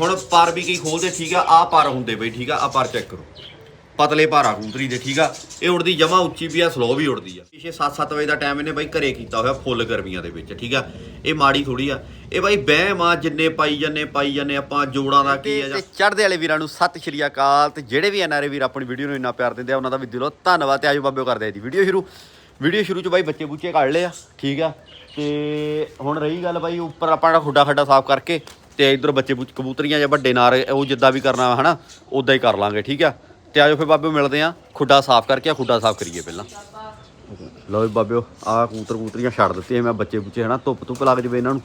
ਹੁਣ ਪਰ ਵੀ ਕਈ ਖੋਲਦੇ, ਠੀਕ ਆ ਆ ਪਰ ਹੁੰਦੇ ਬਈ, ਠੀਕ ਆ ਆ ਪਰ ਚੈੱਕ ਕਰੋ। ਪਤਲੇ ਭਾਰਾ ਕਬੂਤਰੀ ਦੇ, ਠੀਕ ਆ, ਇਹ ਉੜਦੀ ਜਮਾ ਉੱਚੀ ਵੀ ਆ ਸਲੋ ਵੀ ਉੜਦੀ ਆ। ਪਿਛੇ 7-7 ਵਜੇ ਦਾ ਟਾਈਮ ਇਹਨੇ ਬਾਈ ਘਰੇ ਕੀਤਾ ਹੋਇਆ ਫੁੱਲ ਗਰਮੀਆਂ ਦੇ ਵਿੱਚ, ਠੀਕ ਆ। ਇਹ ਮਾੜੀ ਥੋੜੀ ਆ। ਇਹ ਬਾਈ ਬਹਿਮ ਆ, ਜਿੰਨੇ ਪਾਈ ਜੰਨੇ ਪਾਈ ਜੰਨੇ ਆਪਾਂ ਜੋੜਾਂ ਦਾ ਕੀ ਆ ਜਾਂ ਚੜ੍ਹਦੇ ਵਾਲੇ ਵੀਰਾਂ ਨੂੰ ਸਤਿ ਸ਼੍ਰੀ ਅਕਾਲ ਤੇ ਜਿਹੜੇ ਵੀ ਐਨਆਰਏ ਵੀਰ ਆਪਣੀ ਵੀਡੀਓ ਨੂੰ ਇੰਨਾ ਪਿਆਰ ਦਿੰਦੇ ਆ, ਉਹਨਾਂ ਦਾ ਵੀ ਦਿਲੋਂ ਧੰਨਵਾਦ ਤੇ ਆਜੋ ਬਾਬਿਓ ਕਰਦੇ ਆ ਜੀ ਵੀਡੀਓ ਸ਼ੁਰੂ। ਵੀਡੀਓ ਸ਼ੁਰੂ ਚ ਬਾਈ ਬੱਚੇ ਬੁੱਚੇ ਕੱਢ ਲਏ ਆ, ਠੀਕ ਆ। ਤੇ ਹੁਣ ਰਹੀ ਗੱਲ ਬਾਈ ਉੱਪਰ ਆਪਾਂ ਜਿਹੜਾ ਖੁੱਡਾ ਖੱਡਾ ਸਾਫ਼ ਕਰਕੇ ਤੇ ਇਧਰ ਬੱਚੇ ਬੁੱਚ ਕਬੂਤਰੀਆਂ ਜਾਂ ਵੱਡੇ ਨਾਰ, ਉਹ ਜਿੱਦਾਂ ਵੀ ਕਰਨਾ ਵਾ ਹਨਾ ਉਦਾਂ ਹੀ ਕਰ ਲਾਂਗੇ, ਠੀਕ ਆ? ਤੇ ਆਜੋ ਫਿਰ ਬਾਬਿਓ ਮਿਲਦੇ ਆ, ਖੁੱਡਾ ਸਾਫ਼ ਕਰਕੇ ਆ ਖੁੱਡਾ ਸਾਫ਼ ਕਰੀਏ ਪਹਿਲਾਂ। ਲਓ ਵੀ ਬਾਬਿਓ ਆ ਕਬੂਤਰ ਕਬੂਤਰੀਆਂ ਛੱਡ ਦਿੱਤੀਆਂ ਮੈਂ ਬੱਚੇ ਬੁੱਚੇ ਹਨਾ, ਧੁੱਪ ਧੁੱਪ ਲੱਗ ਜਵੇ ਇਹਨਾਂ ਨੂੰ।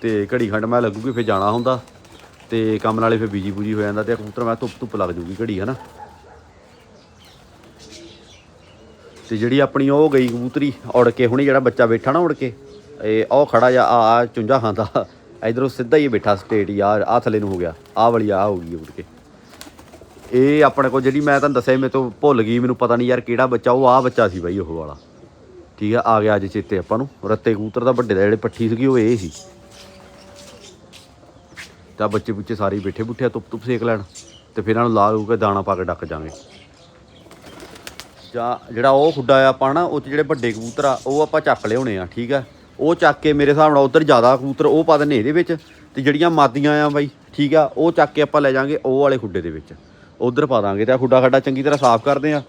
ਤੇ ਘੜੀ ਖੰਡ ਮੈਂ ਲੱਗੂਗੀ, ਫਿਰ ਜਾਣਾ ਹੁੰਦਾ। ਤੇ ਕੰਮ ਨਾਲੇ ਫਿਰ ਬੀਜੀ ਬੂਜੀ ਹੋ ਜਾਂਦਾ ਤੇ ਕਬੂਤਰ ਮੈਂ ਧੁੱਪ ਧੁੱਪ ਲੱਗ ਜੂਗੀ ਘੜੀ, ਹਨਾ। ਤੇ ਜਿਹੜੀ ਆਪਣੀ ਉਹ ਗਈ ਕਬੂਤਰੀ, ਉੜ ਕੇ ਹੁਣੇ ਜਿਹੜਾ ਬੱਚਾ ਬੈਠਾ ਨਾ ਉੜ ਕੇ, ਇਹ ਉਹ ਖੜਾ ਜਾਂ ਆ ਆ ਚੁੰਝਾ ਖਾਂਦਾ। ਇਧਰੋਂ ਸਿੱਧਾ ਹੀ ਬੈਠਾ ਸਟੇਟ ਹੀ ਆ ਥੱਲੇ ਨੂੰ ਹੋ ਗਿਆ। ਆ ਵਾਲੀ ਆ ਹੋ ਗਈ ਉੜ ਕੇ। ਇਹ ਆਪਣੇ ਕੋਲ ਜਿਹੜੀ ਮੈਂ ਤੁਹਾਨੂੰ ਦੱਸਿਆ, ਮੇਰੇ ਤੋਂ ਭੁੱਲ ਗਈ, ਮੈਨੂੰ ਪਤਾ ਨਹੀਂ ਯਾਰ ਕਿਹੜਾ ਬੱਚਾ, ਉਹ ਆ ਬੱਚਾ ਸੀ ਬਾਈ, ਉਹ ਵਾਲਾ। ਠੀਕ ਆ ਆ ਗਿਆ ਅੱਜ ਚੇਤੇ ਆਪਾਂ ਨੂੰ। ਰੱਤੇ ਕਬੂਤਰ ਦਾ ਵੱਡੇ ਦਾ, ਜਿਹੜੇ ਪੱਠੀ ਸੀਗੀ, ਉਹ ਇਹ ਸੀ। ਤਾਂ ਬੱਚੇ ਬੁੱਚੇ ਸਾਰੇ ਬੈਠੇ ਬੁੱਠੇ ਤੁੱਪ ਧੁੱਪ ਸੇਕ ਲੈਣ। ਤੇ ਫਿਰ ਇਹਨਾਂ ਨੂੰ ਲਾ ਲੂ ਕੇ ਦਾਣਾ ਪਾ ਕੇ ਡੱਕ ਜਾਾਂਗੇ ਜਾਂ ਜਿਹੜਾ ਉਹ ਖੁੱਡਾ ਆ ਆਪਾਂ ਨਾ, ਉਹ 'ਚ ਜਿਹੜੇ ਵੱਡੇ ਕਬੂਤਰ ਆ, ਉਹ ਆਪਾਂ ਚੱਕ ਲਿਆਉਣੇ ਆ, ਠੀਕ ਆ? ਉਹ ਚੱਕ ਕੇ ਮੇਰੇ ਹਿਸਾਬ ਨਾਲ ਉਧਰ ਜ਼ਿਆਦਾ ਕਬੂਤਰ ਉਹ ਪਾ ਦਿੰਨੇ ਇਹਦੇ ਵਿੱਚ, ਤੇ ਜਿਹੜੀਆਂ ਮਾਦੀਆਂ ਆ ਬਾਈ, ਠੀਕ ਆ, ਉਹ ਚੱਕ ਕੇ ਆਪਾਂ ਲੈ ਜਾਾਂਗੇ ਉਹ ਵਾਲੇ ਖੁੱਡੇ ਦੇ ਵਿੱਚ। ਉਧਰ ਪਾ ਦਾਂਗੇ ਤੇ ਖੁੱਡਾ ਖੱਡਾ ਚੰਗੀ ਤਰ੍ਹਾਂ ਸਾਫ਼ ਕਰਦੇ ਆ।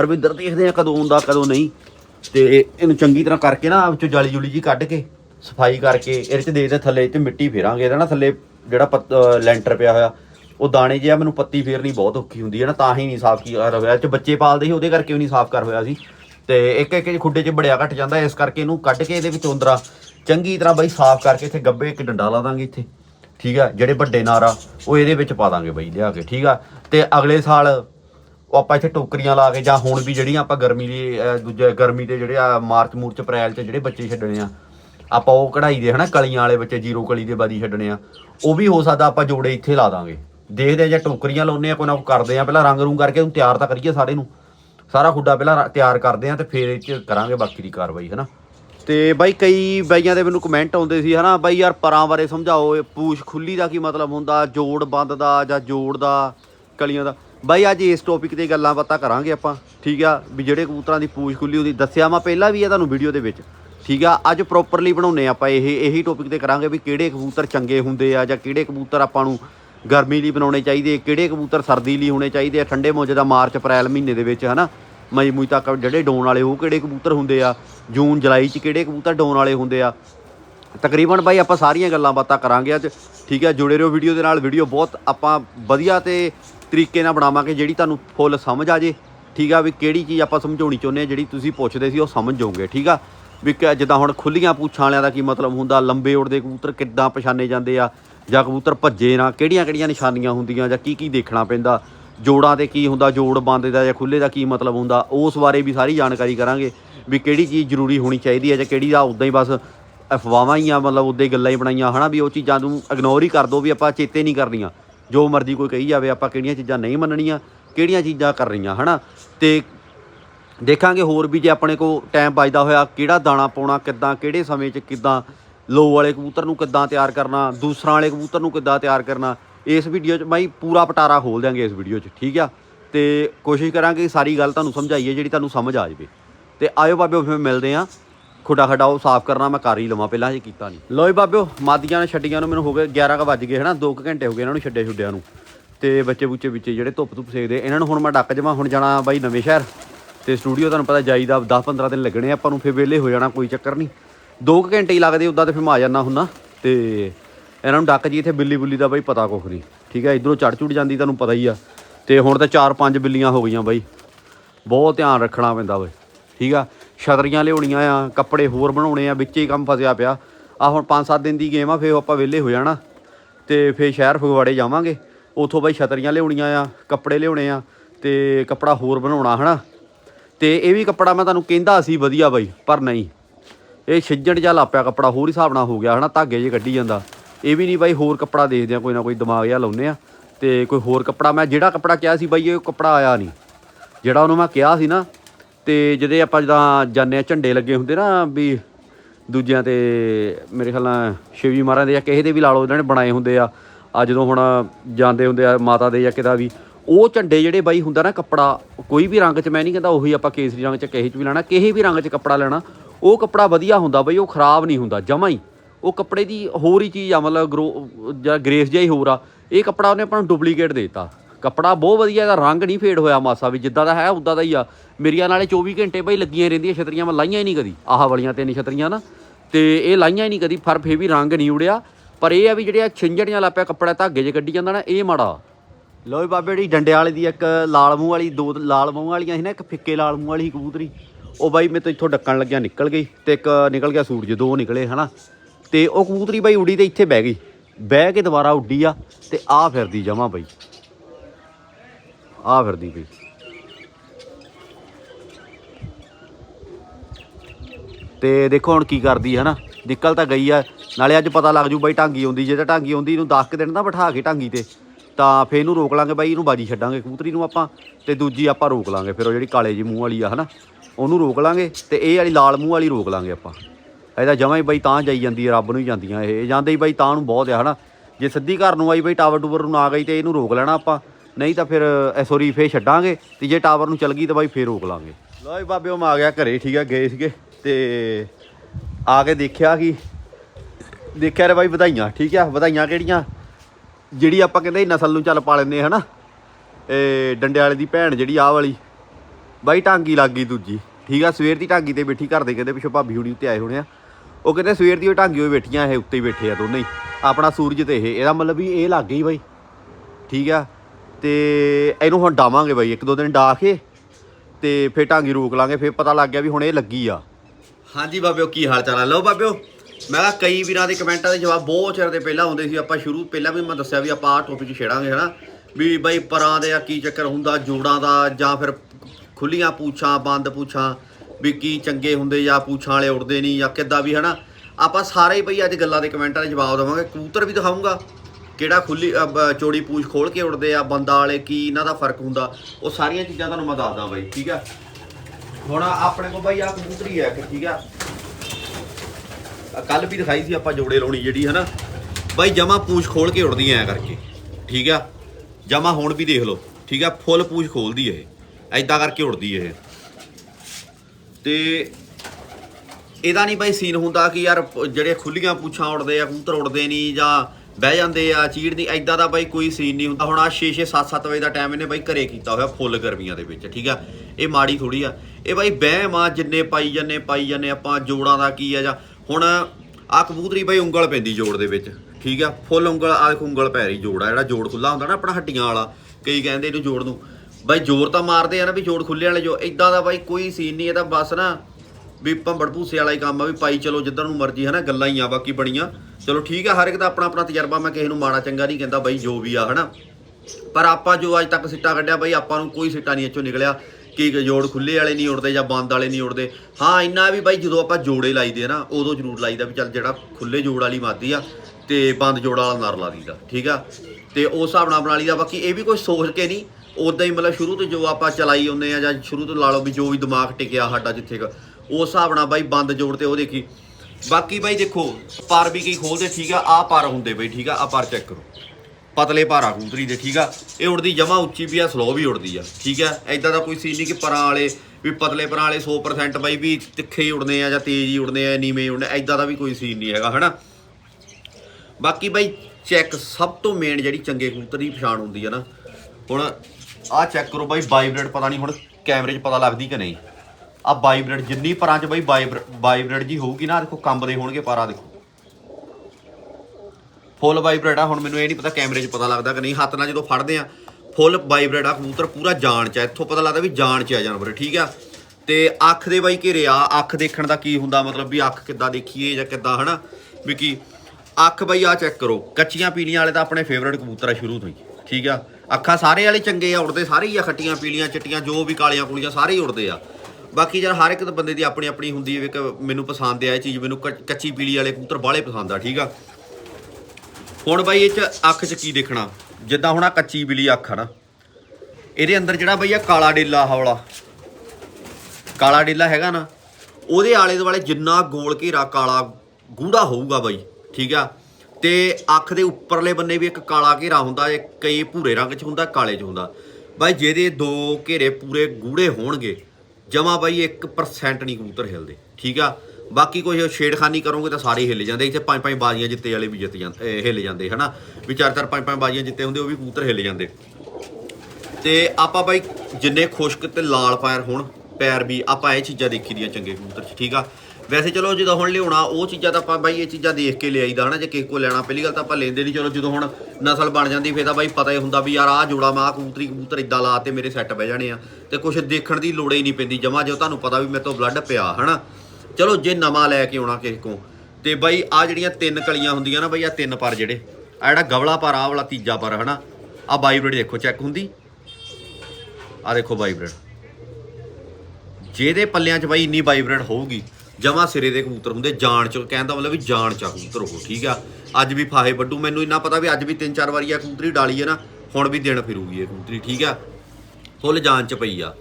ਹਰਵਿੰਦਰ ਦੇਖਦੇ ਆ ਕਦੋਂ ਹੁੰਦਾ, ਕਦੋਂ ਨਹੀਂ। ਤੇ ਇਹਨੂੰ ਚੰਗੀ ਤਰ੍ਹਾਂ ਕਰਕੇ ਨਾ ਵਿੱਚੋਂ ਜਾਲੀ ਜੁਲੀ ਜੀ ਕੱਢ ਕੇ, ਸਫ਼ਾਈ ਕਰਕੇ, ਇਹਦੇ ਚ ਦੇ ਦੇ ਥੱਲੇ ਤੇ ਮਿੱਟੀ ਫੇਰਾਂਗੇ, ਇਹਦਾ ਨਾ ਥੱਲੇ ਜਿਹੜਾ ਪੱਤ- ਲੈਂਟਰ ਪਿਆ ਹੋਇਆ, ਉਹ ਦਾਣੇ ਜਿਹਾ ਮੈਨੂੰ ਪੱਤੀ ਫੇਰਨੀ ਬਹੁਤ ਔਖੀ ਹੁੰਦੀ ਹੈ ਨਾ, ਤਾਂ ਹੀ ਨਹੀਂ ਸਾਫ਼ ਕੀ ਕਰ ਹੋਇਆ ਚ ਬੱਚੇ ਪਾਲਦੇ ਸੀ, ਉਹਦੇ ਕਰਕੇ ਵੀ ਨਹੀਂ ਸਾਫ਼ ਕਰ ਹੋਇਆ ਸੀ। ਤੇ ਇੱਕ ਇੱਕ ਖੁੱਡੇ 'ਚ ਬੜਿਆ ਘਟ ਜਾਂਦਾ ਇਸ ਕਰਕੇ ਇਹਨੂੰ ਕੱਢ ਕੇ ਇਹਦੇ ਵਿੱਚੋਂ ਉਂਦਰਾ ਚੰਗੀ ਤਰ੍ਹਾਂ ਬਾਈ ਸਾਫ਼ ਕਰਕੇ ਇੱਥੇ ਗੱਬੇ ਇੱਕ ਡੰਡਾ ਲਾ ਦਾਂਗੇ ਇੱਥੇ ਠੀਕ ਆ? ਜਿਹੜੇ ਵੱਡੇ ਨਾਰਾ ਉਹ ਇਹਦੇ ਵਿੱਚ ਪਾ ਦਾਂਗੇ ਬਾਈ ਲਿਆ ਕੇ ਠੀਕ ਆ? ਤੇ ਅਗਲੇ ਸਾਲ ਉਹ ਆਪਾਂ ਇੱਥੇ ਟੋਕਰੀਆਂ ਲਾ ਕੇ ਜਾਂ ਹੁਣ ਵੀ ਜਿਹੜੀਆਂ ਆਪਾਂ ਗਰਮੀ ਦੀ ਅਹ, ਦੂਜੇ ਗਰਮੀ ਦੇ ਜਿਹੜੇ ਆ ਮਾਰਚ ਮੂਰਚ ਅਪ੍ਰੈਲ 'ਚ ਜਿਹੜੇ ਬੱਚੇ ਛੱਡਣੇ ਆ ਆਪਾਂ ਉਹ ਕਢਾਈ ਦੇ ਹਨਾ? ਕਲੀਆਂ ਵਾਲੇ ਬੱਚੇ ਜ਼ੀਰੋ ਕਲੀ ਦੇ ਬਾਦੀ ਛੱਡਣੇ ਆ ਉਹ ਵੀ ਹੋ ਸਕਦਾ ਆਪਾਂ ਜੋੜੇ ਇੱਥੇ ਲਾ ਦਾਂਗੇ। ਦੇਖਦੇ ਆ ਜਾਂ ਟੋਕਰੀਆਂ ਲਾਉਨੇ ਆ ਕੋਈ ਨਾ ਕੋਈ ਕਰਦੇ ਆ ਪਹਿਲਾਂ ਰੰਗ ਰੂੰਗ ਕਰਕੇ ਉਹਨੂੰ ਤਿਆਰ ਤਾਂ ਕਰੀਏ ਸਾਰੇ ਨੂੰ। ਸਾਰਾ ਖੁੱਡਾ ਪਹਿਲਾਂ ਤਿਆਰ ਕਰਦੇ ਆ ਤੇ ਫਿਰ ਇਹ 'ਚ ਕਰਾਂਗੇ ਬਾਕੀ ਦੀ ਕਾਰਵਾਈ, ਹਨਾ? ਤੇ ਬਾਈ ਕਈ ਬਾਈਆਂ ਦੇ ਮੈਨੂੰ ਕਮੈਂਟ ਆਉਂਦੇ ਸੀ, ਹਨਾ, ਬਾਈ ਯਾਰ ਪਰਾਂ ਬਾਰੇ ਸਮਝਾਓ, ਇਹ ਪੂਛ ਖੁੱਲੀ ਦਾ ਕੀ ਮਤਲਬ ਹੁੰਦਾ, ਜੋੜ ਬੰਦ ਦਾ ਜਾਂ ਜੋੜ ਦਾ, ਕਲੀਆਂ ਦਾ? ਬਾਈ ਅੱਜ ਇਸ ਟੌਪਿਕ ਤੇ ਗੱਲਾਂ ਬਾਤਾਂ ਕਰਾਂਗੇ ਆਪਾਂ, ਠੀਕ ਆ? ਵੀ ਜਿਹੜੇ ਕਬੂਤਰਾਂ ਦੀ ਪੂਛ ਖੁੱਲੀ ਉਹਦੀ ਦੱਸਿਆ ਮੈਂ ਪਹਿਲਾਂ ਵੀ ਆ ਤੁਹਾਨੂੰ ਵੀਡੀਓ ਦੇ ਵਿੱਚ, ਠੀਕ ਆ? ਅੱਜ ਪ੍ਰੋਪਰਲੀ ਬਣਾਉਨੇ ਆਪਾਂ ਇਹ, ਇਹੀ ਟੌਪਿਕ ਤੇ ਕਰਾਂਗੇ ਵੀ ਕਿਹੜੇ ਕਬੂਤਰ ਚੰਗੇ ਹੁੰਦੇ ਆ ਜਾਂ ਕਿਹੜੇ ਕਬੂਤਰ ਆਪਾਂ ਨੂੰ ਗਰਮੀ ਲਈ ਬਣਾਉਣੇ ਚਾਹੀਦੇ, ਕਿਹੜੇ ਕਬੂਤਰ ਸਰਦੀ ਲਈ ਹੋਣੇ ਚਾਹੀਦੇ ਆ, ਠੰਡੇ ਮੌਜੇ ਦਾ ਮਾਰਚ, ਅਪ੍ਰੈਲ ਮਹੀਨੇ ਦੇ ਵਿੱਚ, ਹਨਾ? ਮਈ ਮੂਈ ਤੱਕ ਜਿਹੜੇ ਡੋਨ ਵਾਲੇ ਉਹ ਕਿਹੜੇ ਕਬੂਤਰ ਹੁੰਦੇ ਆ? ਜੂਨ, ਜੁਲਾਈ ਚ ਕਿਹੜੇ ਕਬੂਤਰ ਡੋਨ ਵਾਲੇ ਹੁੰਦੇ ਆ? ਤਕਰੀਬਨ ਬਾਈ ਆਪਾਂ ਸਾਰੀਆਂ ਗੱਲਾਂ ਬਾਤਾਂ ਕਰਾਂਗੇ ਅੱਜ, ਠੀਕ ਹੈ ਜੁੜੇ ਰਹੋ ਵੀਡੀਓ ਦੇ ਨਾਲ, ਵੀਡੀਓ ਬਹੁਤ ਆਪਾਂ ਵਧੀਆ ਤੇ ਤਰੀਕੇ ਨਾਲ ਬਣਾਵਾਂਗੇ, ਜਿਹੜੀ ਤੁਹਾਨੂੰ ਫੁੱਲ ਸਮਝ ਆ ਜੇ, ਠੀਕ ਆ? ਵੀ ਕਿਹੜੀ ਚੀਜ਼ ਆਪਾਂ ਸਮਝਾਉਣੀ ਚਾਹੁੰਦੇ ਆ, ਜਿਹੜੀ ਤੁਸੀਂ ਪੁੱਛਦੇ ਸੀ, ਉਹ ਸਮਝ ਜਾਓਗੇ, ਠੀਕ ਆ? ਵੀ ਕਿ, ਜਿੱਦਾਂ ਹੁਣ ਖੁੱਲੀਆਂ ਪੂਛਾਂ ਵਾਲਿਆਂ ਦਾ ਕੀ ਮਤਲਬ ਹੁੰਦਾ? ਲੰਬੇ ਉੜਦੇ ਕਬੂਤਰ ਕਿੱਦਾਂ ਪਛਾਣੇ ਜਾਂਦੇ ਆ? ਜਾਂ ਕਬੂਤਰ ਭੱਜੇ ਨਾ, ਕਿਹੜੀਆਂ ਕਿਹੜੀਆਂ ਨਿਸ਼ਾਨੀਆਂ ਹੁੰਦੀਆਂ ਜਾਂ ਕੀ ਕੀ ਦੇਖਣਾ ਪੈਂਦਾ? ਜੋੜਾਂ ਤੇ ਕੀ ਹੁੰਦਾ? ਜੋੜ ਬੰਦ ਦਾ ਜਾਂ ਖੁੱਲੇ ਦਾ ਕੀ ਮਤਲਬ ਹੁੰਦਾ? ਉਸ ਬਾਰੇ ਵੀ ਸਾਰੀ ਜਾਣਕਾਰੀ ਕਰਾਂਗੇ ਵੀ ਕਿਹੜੀ ਚੀਜ਼ ਜ਼ਰੂਰੀ ਹੋਣੀ ਚਾਹੀਦੀ ਹੈ ਜਾਂ ਕਿਹੜੀ ਦਾ ਉਦਾਂ ਹੀ ਬਸ ਅਫਵਾਹਾਂ ਹੀ ਆ, ਮਤਲਬ ਉਦਾਂ ਹੀ ਗੱਲਾਂ ਹੀ ਬਣਾਈਆਂ। ਹਨਾ ਵੀ ਉਹ ਚੀਜ਼ਾਂ ਨੂੰ ਇਗਨੋਰ ਹੀ ਕਰ ਦੋ ਵੀ ਆਪਾਂ ਚੇਤੇ ਨਹੀਂ ਕਰਨੀਆਂ। ਜੋ ਮਰਜ਼ੀ ਕੋਈ ਕਹੀ ਜਾਵੇ, ਆਪਾਂ ਕਿਹੜੀਆਂ ਚੀਜ਼ਾਂ ਨਹੀਂ ਮੰਨਣੀਆਂ, ਕਿਹੜੀਆਂ ਚੀਜ਼ਾਂ ਕਰਨੀਆਂ, ਹਨਾ? ਤੇ ਦੇਖਾਂਗੇ ਹੋਰ ਵੀ ਜੇ ਆਪਣੇ ਕੋ ਟਾਈਮ ਬਚਦਾ ਹੋਇਆ, ਕਿਹੜਾ ਦਾਣਾ ਪਾਉਣਾ, ਕਿੱਦਾਂ, ਕਿਹੜੇ ਸਮੇਂ 'ਚ ਕਿੱਦਾਂ ਲੋ ਵਾਲੇ ਕਬੂਤਰ ਨੂੰ ਕਿੱਦਾਂ ਤਿਆਰ ਕਰਨਾ, ਦੂਸਰਾਂ ਵਾਲੇ ਕਬੂਤਰ ਨੂੰ ਕਿੱਦਾਂ ਤਿਆਰ ਕਰਨਾ, ਇਸ ਵੀਡੀਓ 'ਚ ਬਾਈ ਪੂਰਾ ਪਟਾਰਾ ਖੋਲ ਦਿਆਂਗੇ ਇਸ ਵੀਡੀਓ 'ਚ, ਠੀਕ ਆ? ਤੇ ਕੋਸ਼ਿਸ਼ ਕਰਾਂਗੇ ਸਾਰੀ ਗੱਲ ਤੁਹਾਨੂੰ ਸਮਝਾਈਏ ਜਿਹੜੀ ਤੁਹਾਨੂੰ ਸਮਝ ਆ ਜਾਵੇ। ਤੇ ਆਇਓ ਬਾਬਿਓ, ਫਿਰ ਮਿਲਦੇ ਆ। ਖੁੱਡਾ ਖੱਡਾ ਉਹ ਸਾਫ਼ ਕਰਨਾ, ਮੈਂ ਕਰ ਹੀ ਲਵਾਂ, ਪਹਿਲਾਂ ਹਜੇ ਕੀਤਾ ਨਹੀਂ। ਲੋਏ ਬਾਬਿਓ, ਮਾਦੀਆਂ ਨੇ ਛੱਡੀਆਂ ਨੂੰ ਮੈਨੂੰ ਹੋ ਗਏ 11 ਕ ਵੱਜ ਗਏ, ਹਨਾ? 2 ਘੰਟੇ ਹੋ ਗਏ ਇਹਨਾਂ ਨੂੰ ਛੱਡੇ ਛੁੱਡਿਆਂ ਨੂੰ। ਤੇ ਬੱਚੇ ਬੁੱਚੇ ਵਿੱਚ ਜਿਹੜੇ ਧੁੱਪ ਧੁੱਪ ਸੇਕਦੇ, ਇਹਨਾਂ ਨੂੰ ਹੁਣ ਮੈਂ ਡੱਕ ਜਮਾ ਹੁਣ ਜਾਣਾ ਬਾਈ ਨਵੇਂ ਸ਼ਹਿਰ। ਤੇ ਸਟੂਡੀਓ ਤੁਹਾਨੂੰ ਪਤਾ ਜਾਈਦਾ 10 15 ਦਿਨ ਲੱਗਣੇ ਆਪਾਂ ਨੂੰ, ਫਿਰ ਵਿਹਲੇ ਹੋ ਜਾਣਾ, ਕੋਈ ਚੱਕਰ ਨਹੀਂ। 2 ਘੰਟੇ ਹੀ ਲੱਗਦੇ ਉਦਾਂ ਤੇ ਫਿਰ ਮੈਂ ਆ ਜਾਣਾ ਹੁੰਦਾ ਤੇ ਇਹਨਾਂ ਨੂੰ ਡੱਕ ਜੀ ਇੱਥੇ ਬਿੱਲੀ ਬੁੱਲੀ ਦਾ ਬਾਈ ਪਤਾ ਕੁਖ ਨਹੀਂ ਠੀਕ ਹੈ, ਇਧਰੋਂ ਚੜ ਚੁੜ ਜਾਂਦੀ ਤੁਹਾਨੂੰ ਪਤਾ ਹੀ ਆ, ਤੇ ਹੁਣ ਤਾਂ 4-5 ਬਿੱਲੀਆਂ ਹੋ ਗਈਆਂ ਬਾਈ, ਬਹੁਤ ਧਿਆਨ ਰੱਖਣਾ ਪੈਂਦਾ ਬਾਈ, ਠੀਕ ਆ, ਛਤਰੀਆਂ ਲਿਆਉਣੀਆਂ ਆ, ਕੱਪੜੇ ਹੋਰ ਬਣਾਉਣੇ ਆ, ਵਿੱਚ ਹੀ ਕੰਮ ਫਸਿਆ ਪਿਆ ਆ ਹੁਣ 5-7 ਦਿਨ ਦੀ ਗੇਮ ਆ, ਫੇਰ ਆਪਾਂ ਵਿਹਲੇ ਹੋ ਜਾਣਾ, ਤੇ ਫੇਰ ਸ਼ਹਿਰ ਫਗਵਾੜੇ ਜਾਵਾਂਗੇ, ਉਥੋਂ ਬਾਈ ਛਤਰੀਆਂ ਲਿਆਉਣੀਆਂ ਆ, ਕੱਪੜੇ ਲਿਆਉਣੇ ਆ, ਤੇ ਕੱਪੜਾ ਹੋਰ ਬਣਾਉਣਾ, ਹਨਾ, ਤੇ ਇਹ ਵੀ ਕੱਪੜਾ ਮੈਂ ਤੁਹਾਨੂੰ ਕਹਿੰਦਾ ਸੀ ਵਧੀਆ ਬਾਈ, ਪਰ ਨਹੀਂ ਇਹ ਛਿੱਜਣ ਜਾਂ ਲਾਪਿਆ ਕੱਪੜਾ ਹੋਰ ਹੀ ਹਿਸਾਬ ਨਾਲ ਹੋ ਗਿਆ ਹਨਾ, ਧਾਗੇ ਜੇ ਕੱਢੀ ਜਾਂਦਾ। ਇਹ ਵੀ ਨਹੀਂ ਬਾਈ ਹੋਰ ਕੱਪੜਾ ਦੇਖਦੇ ਆ, ਕੋਈ ਨਾ ਕੋਈ ਦਿਮਾਗ ਜਿਹਾ ਲਾਉਨੇ ਆ। ਤੇ ਕੋਈ ਹੋਰ ਕੱਪੜਾ, ਮੈਂ ਜਿਹੜਾ ਕੱਪੜਾ ਕਿਹਾ ਸੀ ਬਾਈ, ਇਹ ਕੱਪੜਾ ਆਇਆ ਨਹੀਂ। ਜਿਹੜਾ ਉਹਨੂੰ ਮੈਂ ਕਿਹਾ ਸੀ ਨਾ, ਤੇ ਜਿਹਦੇ ਆਪਾਂ ਜਦਾਂ ਜਾਂਦੇ ਆ, ਝੰਡੇ ਲੱਗੇ ਹੁੰਦੇ ਨਾ ਵੀ ਦੂਜਿਆਂ ਤੇ, ਮੇਰੇ ਖਿਆਲ ਨਾਲ ਸ਼ਿਵਜੀ ਮਹਾਰਾਜ ਦੇ ਜਾਂ ਕਿਸੇ ਦੇ ਵੀ ਲਾ ਲਓ ਇਹਨਾਂ ਨੇ ਬਣਾਏ ਹੁੰਦੇ ਆ ਆ ਜਦੋਂ ਹੁਣ ਜਾਂਦੇ ਹੁੰਦੇ ਆ ਮਾਤਾ ਦੇ ਜਾਂ ਕਿਦਾ ਵੀ, ਉਹ ਝੰਡੇ ਜਿਹੜੇ ਬਾਈ ਹੁੰਦਾ ਨਾ ਕੱਪੜਾ, ਕੋਈ ਵੀ ਰੰਗ 'ਚ ਮੈਂ ਨਹੀਂ ਕਹਿੰਦਾ ਉਹੀ ਆਪਾਂ ਕੇਸਰੀ ਰੰਗ 'ਚ, ਕਿਸੇ 'ਚ ਵੀ ਲੈਣਾ, ਕਿਸੇ ਵੀ ਰੰਗ 'ਚ ਕੱਪੜਾ ਲੈਣਾ ਉਹ ਕੱਪੜਾ ਵਧੀਆ ਹੁੰਦਾ ਬਈ, ਉਹ ਖਰਾਬ ਨਹੀਂ ਹੁੰਦਾ, ਜਮਾ ਹੀ। ਉਹ ਕੱਪੜੇ ਦੀ ਹੋਰ ਹੀ ਚੀਜ਼ ਆ, ਮਤਲਬ ਗਰੋ, ਜਾਂ ਗ੍ਰੇਸ ਜਿਹਾ ਹੀ ਹੋਰ ਆ। ਇਹ ਕੱਪੜਾ ਉਹਨੇ ਆਪਾਂ ਨੂੰ ਡੁਪਲੀਕੇਟ ਦਿੱਤਾ। ਕੱਪੜਾ ਬਹੁਤ ਵਧੀਆ, ਇਹਦਾ ਰੰਗ ਨਹੀਂ ਫੇਡ ਹੋਇਆ ਮਾਸਾ ਵੀ, ਜਿੱਦਾਂ ਦਾ ਹੈ, ਉਦਾਂ ਦਾ ਹੀ ਆ। ਮੇਰੀਆਂ ਨਾਲੇ 24 ਘੰਟੇ ਬਈ ਲੱਗੀਆਂ ਰਹਿੰਦੀਆਂ ਛਤਰੀਆਂ, ਮੈਂ ਲਾਈਆਂ ਹੀ ਨਹੀਂ ਕਦੀ। ਆਹ ਵਾਲੀਆਂ ਤਿੰਨ ਛਤਰੀਆਂ ਨਾ, ਤੇ ਇਹ ਲਾਈਆਂ ਹੀ ਨਹੀਂ ਕਦੀ ਪਰ ਫੇਰ ਵੀ ਰੰਗ ਨਹੀਂ ਉੜਿਆ। ਪਰ ਇਹ ਆ ਵੀ ਜਿਹੜੇ ਆ ਛਿੰਝੜੀਆਂ ਲਾਪਿਆ ਕੱਪੜਾ, ਧਾਗੇ 'ਚ ਕੱਢੀ ਜਾਂਦਾ ਨਾ, ਇਹ ਮਾੜਾ। ਲੋ ਵੀ ਬਾਬੇ, ਜਿਹੜੀ ਡੰਡੇ ਵਾਲੇ ਦੀ ਇੱਕ ਲਾਲ ਮੂੰਹ ਵਾਲੀ, ਦੋ ਲਾਲ ਮੂੰਹ ਵਾਲੀਆਂ ਸੀ ਨਾ, ਇੱਕ ਫਿੱਕੇ ਲਾਲ ਮੂੰਹ ਵਾਲੀ ਕਬੂਤਰੀ। ਉਹ ਬਾਈ ਮੈਂ ਤਾਂ ਇੱਥੋਂ ਡੱਕਣ ਲੱਗਿਆ, ਨਿਕਲ ਗਈ ਤੇ ਇੱਕ ਨਿਕਲ ਗਿਆ ਸੂਰਜ ਦੋ ਨਿਕਲੇ, ਹਨਾ? ਤੇ ਉਹ ਕਬੂਤਰੀ ਬਾਈ ਉਡੀ ਤੇ ਇੱਥੇ ਬਹਿ ਗਈ। ਬਹਿ ਕੇ ਦੁਬਾਰਾ ਉੱਡੀ ਆ ਤੇ ਆ ਫਿਰਦੀ ਜਮਾ ਬਾਈ। ਆ ਫਿਰਦੀ ਪਈ ਤੇ ਦੇਖੋ ਹੁਣ ਕੀ ਕਰਦੀ ਹੈ ਨਾ ਨਿਕਲ ਤਾਂ ਗਈ ਆ, ਨਾਲੇ ਅੱਜ ਪਤਾ ਲੱਗ ਜੂ ਬਾਈ ਢਾਂਗੀ ਆਉਂਦੀ ਜੇ ਤਾਂ ਢਾਂਗੀ ਆਉਂਦੀ, ਇਹਨੂੰ 10 ਕੁ ਦਿਨ ਨਾ ਬਿਠਾ ਕੇ ਢਾਂਗੀ ਤੇ। ਤਾਂ ਫੇਰ ਇਹਨੂੰ ਰੋਕ ਲਾਂਗੇ ਬਾਈ, ਇਹਨੂੰ ਬਾਜੀ ਛੱਡਾਂਗੇ ਕਬੂਤਰੀ ਨੂੰ ਆਪਾਂ ਤੇ ਦੂਜੀ ਆਪਾਂ ਰੋਕ ਲਾਂਗੇ, ਫਿਰ ਉਹ ਜਿਹੜੀ ਕਾਲੇ ਜੀ ਮੂੰਹ ਵਾਲੀ ਆ, ਹਨਾ? ਉਹਨੂੰ ਰੋਕ ਲਾਂਗੇ ਤੇ ਇਹ ਵਾਲੀ ਲਾਲ ਮੂੰਹ ਵਾਲੀ ਰੋਕ ਲਾਂਗੇ ਆਪਾਂ। ਇਹਦਾ ਜਮਾਂ ਹੀ ਬਾਈ ਤਾਂ ਜਾਈ ਜਾਂਦੀ ਹੈ ਰੱਬ ਨੂੰ ਹੀ ਜਾਂਦੀਆਂ ਇਹ। ਜਾਂਦੇ ਹੀ ਬਾਈ ਤਾਂ ਨੂੰ ਬਹੁਤ ਆ, ਹਨਾ? ਜੇ ਸਿੱਧੀ ਘਰ ਨੂੰ ਆਈ ਬਈ ਟਾਵਰ ਟੂਵਰ ਨੂੰ ਆ ਗਈ ਤੇ ਇਹਨੂੰ ਰੋਕ ਲੈਣਾ ਆਪਾਂ। ਨਹੀਂ ਤਾਂ ਫਿਰ ਸੌਰੀ ਫੇਰ ਛੱਡਾਂਗੇ ਤੇ ਜੇ ਟਾਵਰ ਨੂੰ ਚੱਲ ਗਈ ਤਾਂ ਬਾਈ ਫੇਰ ਰੋਕ ਲਾਂਗੇ। ਲਓ ਜੀ ਬਾਬੇ ਉਹ ਆ ਗਿਆ ਘਰੇ, ਠੀਕ ਆ, ਗਏ ਸੀਗੇ ਤੇ ਆ ਕੇ ਦੇਖਿਆ ਕਿ ਦੇਖਿਆ ਰੇ ਬਾਈ ਵਧਾਈਆਂ, ਠੀਕ ਆ? ਵਧਾਈਆਂ ਕਿਹੜੀਆਂ? ਜਿਹੜੀ ਆਪਾਂ ਕਹਿੰਦੇ ਨਸਲ ਨੂੰ ਚੱਲ ਪਾ ਲੈਂਦੇ ਹਨਾ? ਇਹ ਡੰਡੇ ਵਾਲੇ ਦੀ ਭੈਣ ਜਿਹੜੀ ਆਹ ਵਾਲੀ ਬਾਈ ਟਾਂਗੀ ਲੱਗ ਗਈ ਦੂਜੀ। ਠੀਕ ਆ, ਸਵੇਰ ਦੀ ਟਾਂਗੀ ਤੇ ਬੈਠੀ ਘਰ ਦੇ, ਕਹਿੰਦੇ ਪਿੱਛੋਂ ਭਾਬੀ ਹੁਣੀ ਉੱਤੇ ਆਏ ਹੋਣੇ ਆ। ਉਹ ਕਹਿੰਦੇ ਸਵੇਰ ਦੀ ਉਹ ਟਾਂਗੀ ਹੋਈ ਬੈਠੀਆਂ, ਇਹ ਉੱਤੇ ਹੀ ਬੈਠੇ ਆ ਦੋਨੇ ਹੀ। ਆਪਣਾ ਸੂਰਜ ਤੇ ਇਹ, ਇਹਦਾ ਮਤਲਬ ਵੀ ਇਹ ਲੱਗ ਗਈ ਬਾਈ। ਠੀਕ ਆ, ਤੇ ਇਹਨੂੰ ਹੁਣ ਡਾਵਾਂਗੇ ਬਾਈ, ਇੱਕ ਦੋ ਦਿਨ ਡਾ ਕੇ, ਤੇ ਫੇਰ ਟਾਂਗੀ ਰੋਕ ਲਾਂਗੇ, ਫੇਰ ਪਤਾ ਲੱਗ ਗਿਆ ਵੀ ਹੁਣ ਇਹ ਲੱਗੀ ਆ। ਹਾਂਜੀ ਬਾਬਿਓ, ਕੀ ਹਾਲ ਚਾਲ ਆ? ਲਓ ਬਾਬਿਓ, ਮੈਂ ਕਿਹਾ ਕਈ ਵੀਰਾਂ ਦੇ ਕਮੈਂਟਾਂ ਦੇ ਜਵਾਬ ਬਹੁਤ ਚਿਰ ਦੇ ਪਹਿਲਾਂ ਆਉਂਦੇ ਸੀ। ਆਪਾਂ ਸ਼ੁਰੂ, ਪਹਿਲਾਂ ਵੀ ਮੈਂ ਦੱਸਿਆ ਵੀ ਆਪਾਂ ਆਹ ਟੌਪਿਕ ਛੇੜਾਂਗੇ, ਹਨਾ? ਵੀ ਬਾਈ ਪਰਾਂ ਦੇ ਆ ਕੀ ਚੱਕਰ ਹੁੰਦਾ, ਜੋੜਾਂ ਦਾ ਜਾਂ ਫਿਰ ਖੁੱਲੀਆਂ ਪੂਛਾਂ ਬੰਦ ਪੂਛਾਂ ਵੀ ਕੀ ਚੰਗੇ ਹੁੰਦੇ ਜਾਂ ਪੂਛਾਂ ਵਾਲੇ ਉੜਦੇ ਨਹੀਂ ਜਾਂ ਕਿੱਦਾਂ ਵੀ ਹਨਾ? ਆਪਾਂ ਸਾਰੇ ਹੀ ਬਈ ਅੱਜ ਗੱਲਾਂ ਦੇ ਕਮੈਂਟਾਂ ਦੇ ਜਵਾਬ ਦੇਵਾਂਗੇ। ਕਬੂਤਰ ਵੀ ਦਿਖਾਊਂਗਾ। ਕਿਹੜਾ ਖੁੱਲੀ ਅ, ਚੌੜੀ ਪੂਛ ਖੋਲ ਕੇ ਉੜਦੇ ਆ ਬੰਦਾ ਵਾਲੇ ਕੀ ਇਹਨਾਂ ਦਾ ਫ਼ਰਕ ਹੁੰਦਾ? ਉਹ ਸਾਰੀਆਂ ਚੀਜ਼ਾਂ ਤੁਹਾਨੂੰ ਮੈਂ ਦੱਸਦਾ ਬਾਈ ਠੀਕ ਆ? ਹੁਣ ਆਪਣੇ ਕੋਲ ਬਾਈ ਆ ਕਬੂਤਰੀ ਹੈ ਇੱਕ ਠੀਕ ਆ? ਕੱਲ ਵੀ ਦਿਖਾਈ ਸੀ ਆਪਾਂ ਜੋੜੇ ਲਾਉਣੀ ਜਿਹੜੀ ਹਨਾ? ਬਾਈ ਜਮਾ ਪੂਛ ਖੋਲ ਕੇ ਉੜਦੀ ਐ ਕਰਕੇ ਠੀਕ ਆ? ਜਮਾ ਹੁਣ ਵੀ ਦੇਖ ਲਓ ਠੀਕ ਆ? ਫੁੱਲ ਪੂਛ ਖੋਲਦੀ ਇਹ। ਐਦਾਂ ਕਰਕੇ ਉੜਦੀ ਇਹ। ਤੇ ਇਹਦਾ ਨਹੀਂ ਬਾਈ ਸੀਨ ਹੁੰਦਾ ਕਿ ਯਾਰ ਜਿਹੜੇ ਖੁੱਲੀਆਂ ਪੂਛਾਂ ਉੜਦੇ ਆ, ਕਬੂਤਰ ਉੜਦੇ ਨਹੀਂ ਜਾਂ ਬਹਿ ਜਾਂਦੇ ਆ, ਚੀੜ ਨਹੀਂ, ਐਦਾਂ ਦਾ ਬਾਈ ਕੋਈ ਸੀਨ ਨਹੀਂ ਹੁੰਦਾ। ਹੁਣ ਆ 6 6 7 7 ਵਜੇ ਦਾ ਟਾਈਮ ਇਹਨੇ ਬਾਈ ਘਰੇ ਕੀਤਾ ਹੋਇਆ ਫੁੱਲ ਗਰਮੀਆਂ ਦੇ ਵਿੱਚ, ਠੀਕ ਆ? ਇਹ ਮਾੜੀ ਥੋੜੀ ਆ। ਇਹ ਬਾਈ ਬਹਿਮ ਆ, ਜਿੰਨੇ ਪਾਈ ਜਾਂਦੇ ਪਾਈ ਜਾਂਦੇ ਆਪਾਂ, ਜੋੜਾਂ ਦਾ ਕੀ ਆ ਜਾਂ ਹੁਣ ਆ ਕਬੂਤਰੀ ਬਾਈ ਉਂਗਲ ਪੈਂਦੀ ਜੋੜ ਦੇ ਵਿੱਚ, ਠੀਕ ਆ? ਫੁੱਲ ਉਂਗਲ ਆ ਦੇਖੋ ਉਂਗਲ ਪੈ ਰਹੀ ਜੋੜ ਆ, ਜਿਹੜਾ ਜੋੜ ਖੁੱਲਾ ਹੁੰਦਾ ਨਾ ਆਪਣਾ ਹੱਡੀਆਂ ਵਾਲਾ, ਕਈ ਕਹਿੰਦੇ ਇਹਨੂੰ ਜੋੜ ਨੂੰ। ਬਾਈ ਜ਼ੋਰ ਤਾਂ ਮਾਰਦੇ ਆ ਨਾ ਵੀ ਜੋੜ ਖੁੱਲੇ ਵਾਲੇ ਜੋ ਇਦਾਂ ਦਾ ਬਾਈ ਕੋਈ ਸੀਨ ਨਹੀਂ ਇਹਦਾ ਬਸ ਨਾ ਵੀ ਭੰਬੜ ਭੂਸੇ ਵਾਲਾ ਹੀ ਕੰਮ ਆ ਵੀ ਪਾਈ ਚਲੋ ਜਿੱਧਰ ਨੂੰ ਮਰਜ਼ੀ ਹੈ ਨਾ ਗੱਲਾਂ ਹੀ ਆ, ਬਾਕੀ ਬਣੀਆਂ। ਚਲੋ ਠੀਕ ਆ, ਹਰ ਇੱਕ ਦਾ ਆਪਣਾ ਆਪਣਾ ਤਜਰਬਾ, ਮੈਂ ਕਿਸੇ ਨੂੰ ਮਾੜਾ ਚੰਗਾ ਨਹੀਂ ਕਹਿੰਦਾ ਬਾਈ, ਜੋ ਵੀ ਆ, ਹਨਾ। ਪਰ ਆਪਾਂ ਜੋ ਅੱਜ ਤੱਕ ਸਿੱਟਾ ਕੱਢਿਆ ਬਾਈ, ਆਪਾਂ ਨੂੰ ਕੋਈ ਸਿੱਟਾ ਨਹੀਂ ਇੱਥੋਂ ਨਿਕਲਿਆ ਕਿ ਜੋੜ ਖੁੱਲੇ ਵਾਲੇ ਨਹੀਂ ਉੜਦੇ ਜਾਂ ਬੰਦ ਵਾਲੇ ਨਹੀਂ ਉੜਦੇ। ਹਾਂ, ਇੰਨਾ ਵੀ ਬਾਈ ਜਦੋਂ ਆਪਾਂ ਜੋੜੇ ਲਾਈਦੇ ਆ ਨਾ, ਉਦੋਂ ਜ਼ਰੂਰ ਲਾਈਦਾ ਵੀ ਚੱਲ ਜਿਹੜਾ ਖੁੱਲੇ ਜੋੜ ਵਾਲੀ ਮਾਦੀ ਆ ਤੇ ਬੰਦ ਜੋੜ ਵਾਲਾ ਨਰ ਲਾ ਦਈਦਾ, ਠੀਕ ਆ? ਤੇ ਉਸ ਹਿਸਾਬ ਨਾਲ ਬਣਾ ਲਈਦਾ, ਬਾਕੀ ਇਹ ਵੀ ਕੋਈ ਸੋਚ ਕੇ ਨਹੀਂ ਉਦਾਂ ਹੀ ਮਤਲਬ ਸ਼ੁਰੂ ਤੋਂ ਜੋ ਆਪਾਂ ਚਲਾਈ ਹੁੰਦੇ ਆ ਜਾਂ ਸ਼ੁਰੂ ਤੋਂ ਲਾ ਲਓ ਵੀ ਜੋ ਵੀ ਦਿਮਾਗ ਟਿਕਿਆ ਸਾਡਾ ਜਿੱਥੇ ਕੁ, ਉਸ ਹਿਸਾਬ ਨਾਲ ਬਾਈ ਬੰਦ ਜੋੜ ਤੇ ਉਹ ਦੇਖੀ। ਬਾਕੀ ਬਾਈ ਦੇਖੋ ਪਰ ਵੀ ਕੀ ਖੋਲਦੇ ਠੀਕ ਆ ਆ ਪਰ ਹੁੰਦੇ ਬਈ ਠੀਕ ਆ ਆ ਪਰ ਚੈੱਕ ਕਰੋ। ਪਤਲੇ ਭਾਰਾ ਕੂਤਰੀ ਦੇ ਠੀਕ ਆ ਇਹ ਉੜਦੀ ਜਮਾ ਉੱਚੀ ਵੀ ਆ ਸਲੋ ਵੀ ਉੜਦੀ ਆ ਠੀਕ ਆ। ਐਦਾਂ ਦਾ ਕੋਈ ਸੀਨ ਨਹੀਂ ਕਿ ਪਰਾਂ ਵਾਲੇ ਵੀ ਪਤਲੇ ਪਰਾਂ ਵਾਲੇ 100% ਬਾਈ ਵੀ ਤਿੱਖੇ ਹੀ ਉੜਨੇ ਆ ਜਾਂ ਤੇਜ਼ ਹੀ ਉੜਨੇ ਆ ਨੀਵੇਂ ਹੀ ਉੜਨੇ ਐਦਾਂ ਦਾ ਵੀ ਕੋਈ ਸੀਨ ਨਹੀਂ ਹੈਗਾ ਹਨਾ? ਬਾਕੀ ਬਾਈ ਚੈੱਕ ਸਭ ਤੋਂ ਮੇਨ ਜਿਹੜੀ ਚੰਗੇ ਕੂਤਰੀ ਪਛਾਣ ਹੁੰਦੀ ਆ ਨਾ ਹੁਣ ਆਹ ਚੈੱਕ ਕਰੋ ਬਾਈ ਵਾਈਬ੍ਰੇਟ ਪਤਾ ਨਹੀਂ ਹੁਣ ਕੈਮਰੇ 'ਚ ਪਤਾ ਲੱਗਦੀ ਕਿ ਨਹੀਂ। ਆ ਵਾਈਬ੍ਰੇਟ ਜਿੰਨੀ ਪਰਾਂ 'ਚ ਬਾਈ ਵਾਈਬ੍ਰੇਟ ਜੀ ਹੋਊਗੀ ਨਾ ਆਹ ਦੇਖੋ ਕੰਬਦੇ ਹੋਣਗੇ ਪਾਰਾ ਦੇਖੋ। ਫੁੱਲ ਵਾਈਬ੍ਰੇਟ ਆ, ਹੁਣ ਮੈਨੂੰ ਇਹ ਨਹੀਂ ਪਤਾ ਕੈਮਰੇ 'ਚ ਪਤਾ ਲੱਗਦਾ ਕਿ ਨਹੀਂ। ਹੱਥ ਨਾਲ ਜਦੋਂ ਫੜਦੇ ਆ ਫੁੱਲ ਵਾਈਬ੍ਰੇਟ ਆ, ਕਬੂਤਰ ਪੂਰਾ ਜਾਨ 'ਚ ਆ। ਇੱਥੋਂ ਪਤਾ ਲੱਗਦਾ ਵੀ ਜਾਨ 'ਚ ਆ ਜਾਨਵਰ, ਠੀਕ ਆ? ਤੇ ਅੱਖ ਦੇ ਬਾਈ ਘੇਰੇ ਆ, ਅੱਖ ਦੇਖਣ ਦਾ ਕੀ ਹੁੰਦਾ ਮਤਲਬ ਵੀ ਅੱਖ ਕਿੱਦਾਂ ਦੇਖੀਏ ਜਾਂ ਕਿੱਦਾਂ, ਹਨਾ? ਵੀ ਕੀ? ਅੱਖ ਬਾਈ ਆ ਚੈੱਕ ਕਰੋ, ਕੱਚੀਆਂ ਪੀਲੀਆਂ ਵਾਲੇ ਤਾਂ ਆਪਣੇ ਫੇਵਰੇਟ ਕਬੂਤਰ ਆ ਸ਼ੁਰੂ ਤੋਂ ਹੀ। ਠੀਕ ਆ? ਅੱਖਾਂ ਸਾਰੇ ਵਾਲੇ ਚੰਗੇ ਆ ਉੜਦੇ ਸਾਰੇ ਹੀ ਆ, ਖੱਟੀਆਂ, ਪੀਲੀਆਂ, ਚਿੱਟੀਆਂ, ਜੋ ਵੀ ਕਾਲੀਆਂ ਕੁਲੀਆਂ ਸਾਰੇ ਹੀ ਉੜਦੇ ਆ। ਬਾਕੀ ਯਾਰ ਹਰ ਇੱਕ ਬੰਦੇ ਦੀ ਆਪਣੀ ਆਪਣੀ ਹੁੰਦੀ ਹੈ ਕਿ ਮੈਨੂੰ ਪਸੰਦ ਆ ਇਹ ਚੀਜ਼, ਮੈਨੂੰ ਕੱਚ- ਕੱਚੀ ਪੀਲੀ ਵਾਲੇ ਕਬੂਤਰ ਬਾਹਲੇ ਪਸੰਦ ਆ, ਠੀਕ ਆ? ਹੁਣ ਬਾਈ ਇਹ ਚ ਅੱਖ 'ਚ ਕੀ ਦੇਖਣਾ? ਜਿੱਦਾਂ ਹੁਣ ਆ ਕੱਚੀ ਬਿਲੀ ਅੱਖ ਆ ਨਾ, ਇਹਦੇ ਅੰਦਰ ਜਿਹੜਾ ਬਈ ਆ ਕਾਲਾ ਡੇਲਾ ਹੌਲਾ ਕਾਲਾ ਡੇਲਾ ਹੈਗਾ ਨਾ, ਉਹਦੇ ਆਲੇ ਦੁਆਲੇ ਜਿੰਨਾ ਗੋਲ ਘੇਰਾ ਕਾਲਾ ਗੂੜਾ ਹੋਊਗਾ ਬਾਈ, ਠੀਕ ਆ? ਤੇ ਅੱਖ ਦੇ ਉੱਪਰਲੇ ਬੰਨੇ ਵੀ ਇੱਕ ਕਾਲਾ ਘੇਰਾ ਹੁੰਦਾ, ਇੱਕ ਕਈ ਭੂਰੇ ਰੰਗ 'ਚ ਹੁੰਦਾ, ਕਾਲੇ 'ਚ ਹੁੰਦਾ। ਬਾਈ ਜਿਹਦੇ ਦੋ ਘੇਰੇ ਪੂਰੇ ਗੂੜੇ ਹੋਣਗੇ, ਜਮਾ ਬਾਈ 1% ਨਹੀਂ ਕਬੂਤਰ ਹਿਲਦੇ, ਠੀਕ ਆ? ਬਾਕੀ ਕੋਈ ਛੇੜਖਾਨੀ ਕਰੋਗੇ ਤਾਂ ਸਾਰੇ ਹਿੱਲ ਜਾਂਦੇ, ਇੱਥੇ ਪੰਜ ਪੰਜ ਬਾਜ਼ੀਆਂ ਜਿੱਤੇ ਵਾਲੇ ਵੀ ਜਿੱਤ ਜਾਂਦੇ ਹਿੱਲ ਜਾਂਦੇ, ਹਨਾ? ਵੀ ਚਾਰ ਚਾਰ ਪੰਜ ਪੰਜ ਬਾਜ਼ੀਆਂ ਜਿੱਤੇ ਹੁੰਦੇ, ਉਹ ਵੀ ਕਬੂਤਰ ਹਿੱਲ ਜਾਂਦੇ। ਤੇ ਆਪਾਂ ਬਾਈ ਜਿੰਨੇ ਖੁਸ਼ਕ ਤੇ ਲਾਲ ਪੈਰ ਹੋਣ, ਪੈਰ ਵੀ ਆਪਾਂ ਇਹ ਚੀਜ਼ਾਂ ਦੇਖੀ ਦੀਆਂ ਚੰਗੇ ਕਬੂਤਰ 'ਚ, ਠੀਕ ਆ? ਵੈਸੇ ਚਲੋ ਜਦੋਂ ਹੁਣ ਲਿਆਉਣਾ, ਉਹ ਚੀਜ਼ਾਂ ਤਾਂ ਆਪਾਂ ਬਾਈ ਇਹ ਚੀਜ਼ਾਂ ਦੇਖ ਕੇ ਲਿਆਈਦਾ ਹਨਾ, ਜੇ ਕਿਸੇ ਕੋ ਲੈਣਾ, ਪਹਿਲੀ ਗੱਲ ਤਾਂ ਆਪਾਂ ਲੈਂਦੇ ਨਹੀਂ, ਚਲੋ ਜਦੋਂ ਹੁਣ ਨਸਲ ਬਣ ਜਾਂਦੀ, ਫੇਰ ਤਾਂ ਬਾਈ ਪਤਾ ਹੀ ਹੁੰਦਾ ਵੀ ਯਾਰ ਆਹ ਜੋੜਾ ਮੈਂ ਕਬੂਤਰੀ, ਕਬੂਤਰ ਇਦਾਂ ਲਾ ਤੇ ਮੇਰੇ ਸੈੱਟ ਬਹਿ ਜਾਣੇ ਆ। ਤੇ ਕੁਝ ਦੇਖਣ ਦੀ ਲੋੜ ਹੀ ਨਹੀਂ ਪੈਂਦੀ, ਜਮਾ ਜੋ ਤੁਹਾਨੂੰ ਪਤਾ ਵੀ ਮੇਰੇ ਤੋਂ ਬਲੱਡ ਪਿਆ, ਹਨਾ। ਚਲੋ ਜੇ ਨਵਾਂ ਲੈ ਕੇ ਆਉਣਾ ਕਿਸੇ ਕੋ ਤੇ ਬਾਈ ਆ ਜਿਹੜੀਆਂ ਤਿੰਨ ਕਲੀਆਂ ਹੁੰਦੀਆਂ ਨਾ ਬਾਈ ਆ ਤਿੰਨ ਪਰ ਜਿਹੜੇ ਆ ਜਿਹੜਾ ਗਵਲਾ ਪਰ ਆ ਵਾਲਾ ਤੀਜਾ ਪਰ, ਹਨਾ। ਆ ਵਾਈਬ੍ਰੇਟ ਦੇਖੋ ਚੈੱਕ ਹੁੰਦੀ। ਆ ਦੇਖੋ ਵਾਈਬ੍ਰੇਟ ਜਿਹਦੇ ਪੱਲਿਆਂ 'ਚ ਬਾਈ ਇੰਨੀ ਵਾਈਬ੍ਰੇਟ ਹੋਊਗੀ ਜਮਾ ਸਿਰੇ ਦੇ ਕਬੂਤਰ ਹੁੰਦੇ ਜਾਣ 'ਚ, ਕਹਿਣ ਦਾ ਮਤਲਬ ਵੀ ਜਾਣ 'ਚ ਆ ਕਬੂਤਰ ਉਹ, ਠੀਕ ਆ? ਅੱਜ ਵੀ ਫਾਹੇ ਵੱਡੂ ਮੈਨੂੰ ਇੰਨਾ ਪਤਾ ਵੀ ਅੱਜ ਵੀ ਤਿੰਨ ਚਾਰ ਵਾਰੀ ਆ ਕਬੂਤਰੀ ਡਾਲੀ ਹੈ ਨਾ, ਹੁਣ ਵੀ ਦਿਨ ਫਿਰੂਗੀ ਇਹ ਕਬੂਤਰੀ, ਠੀਕ ਆ? ਫੁੱਲ ਜਾਣ 'ਚ ਪਈ ਆ।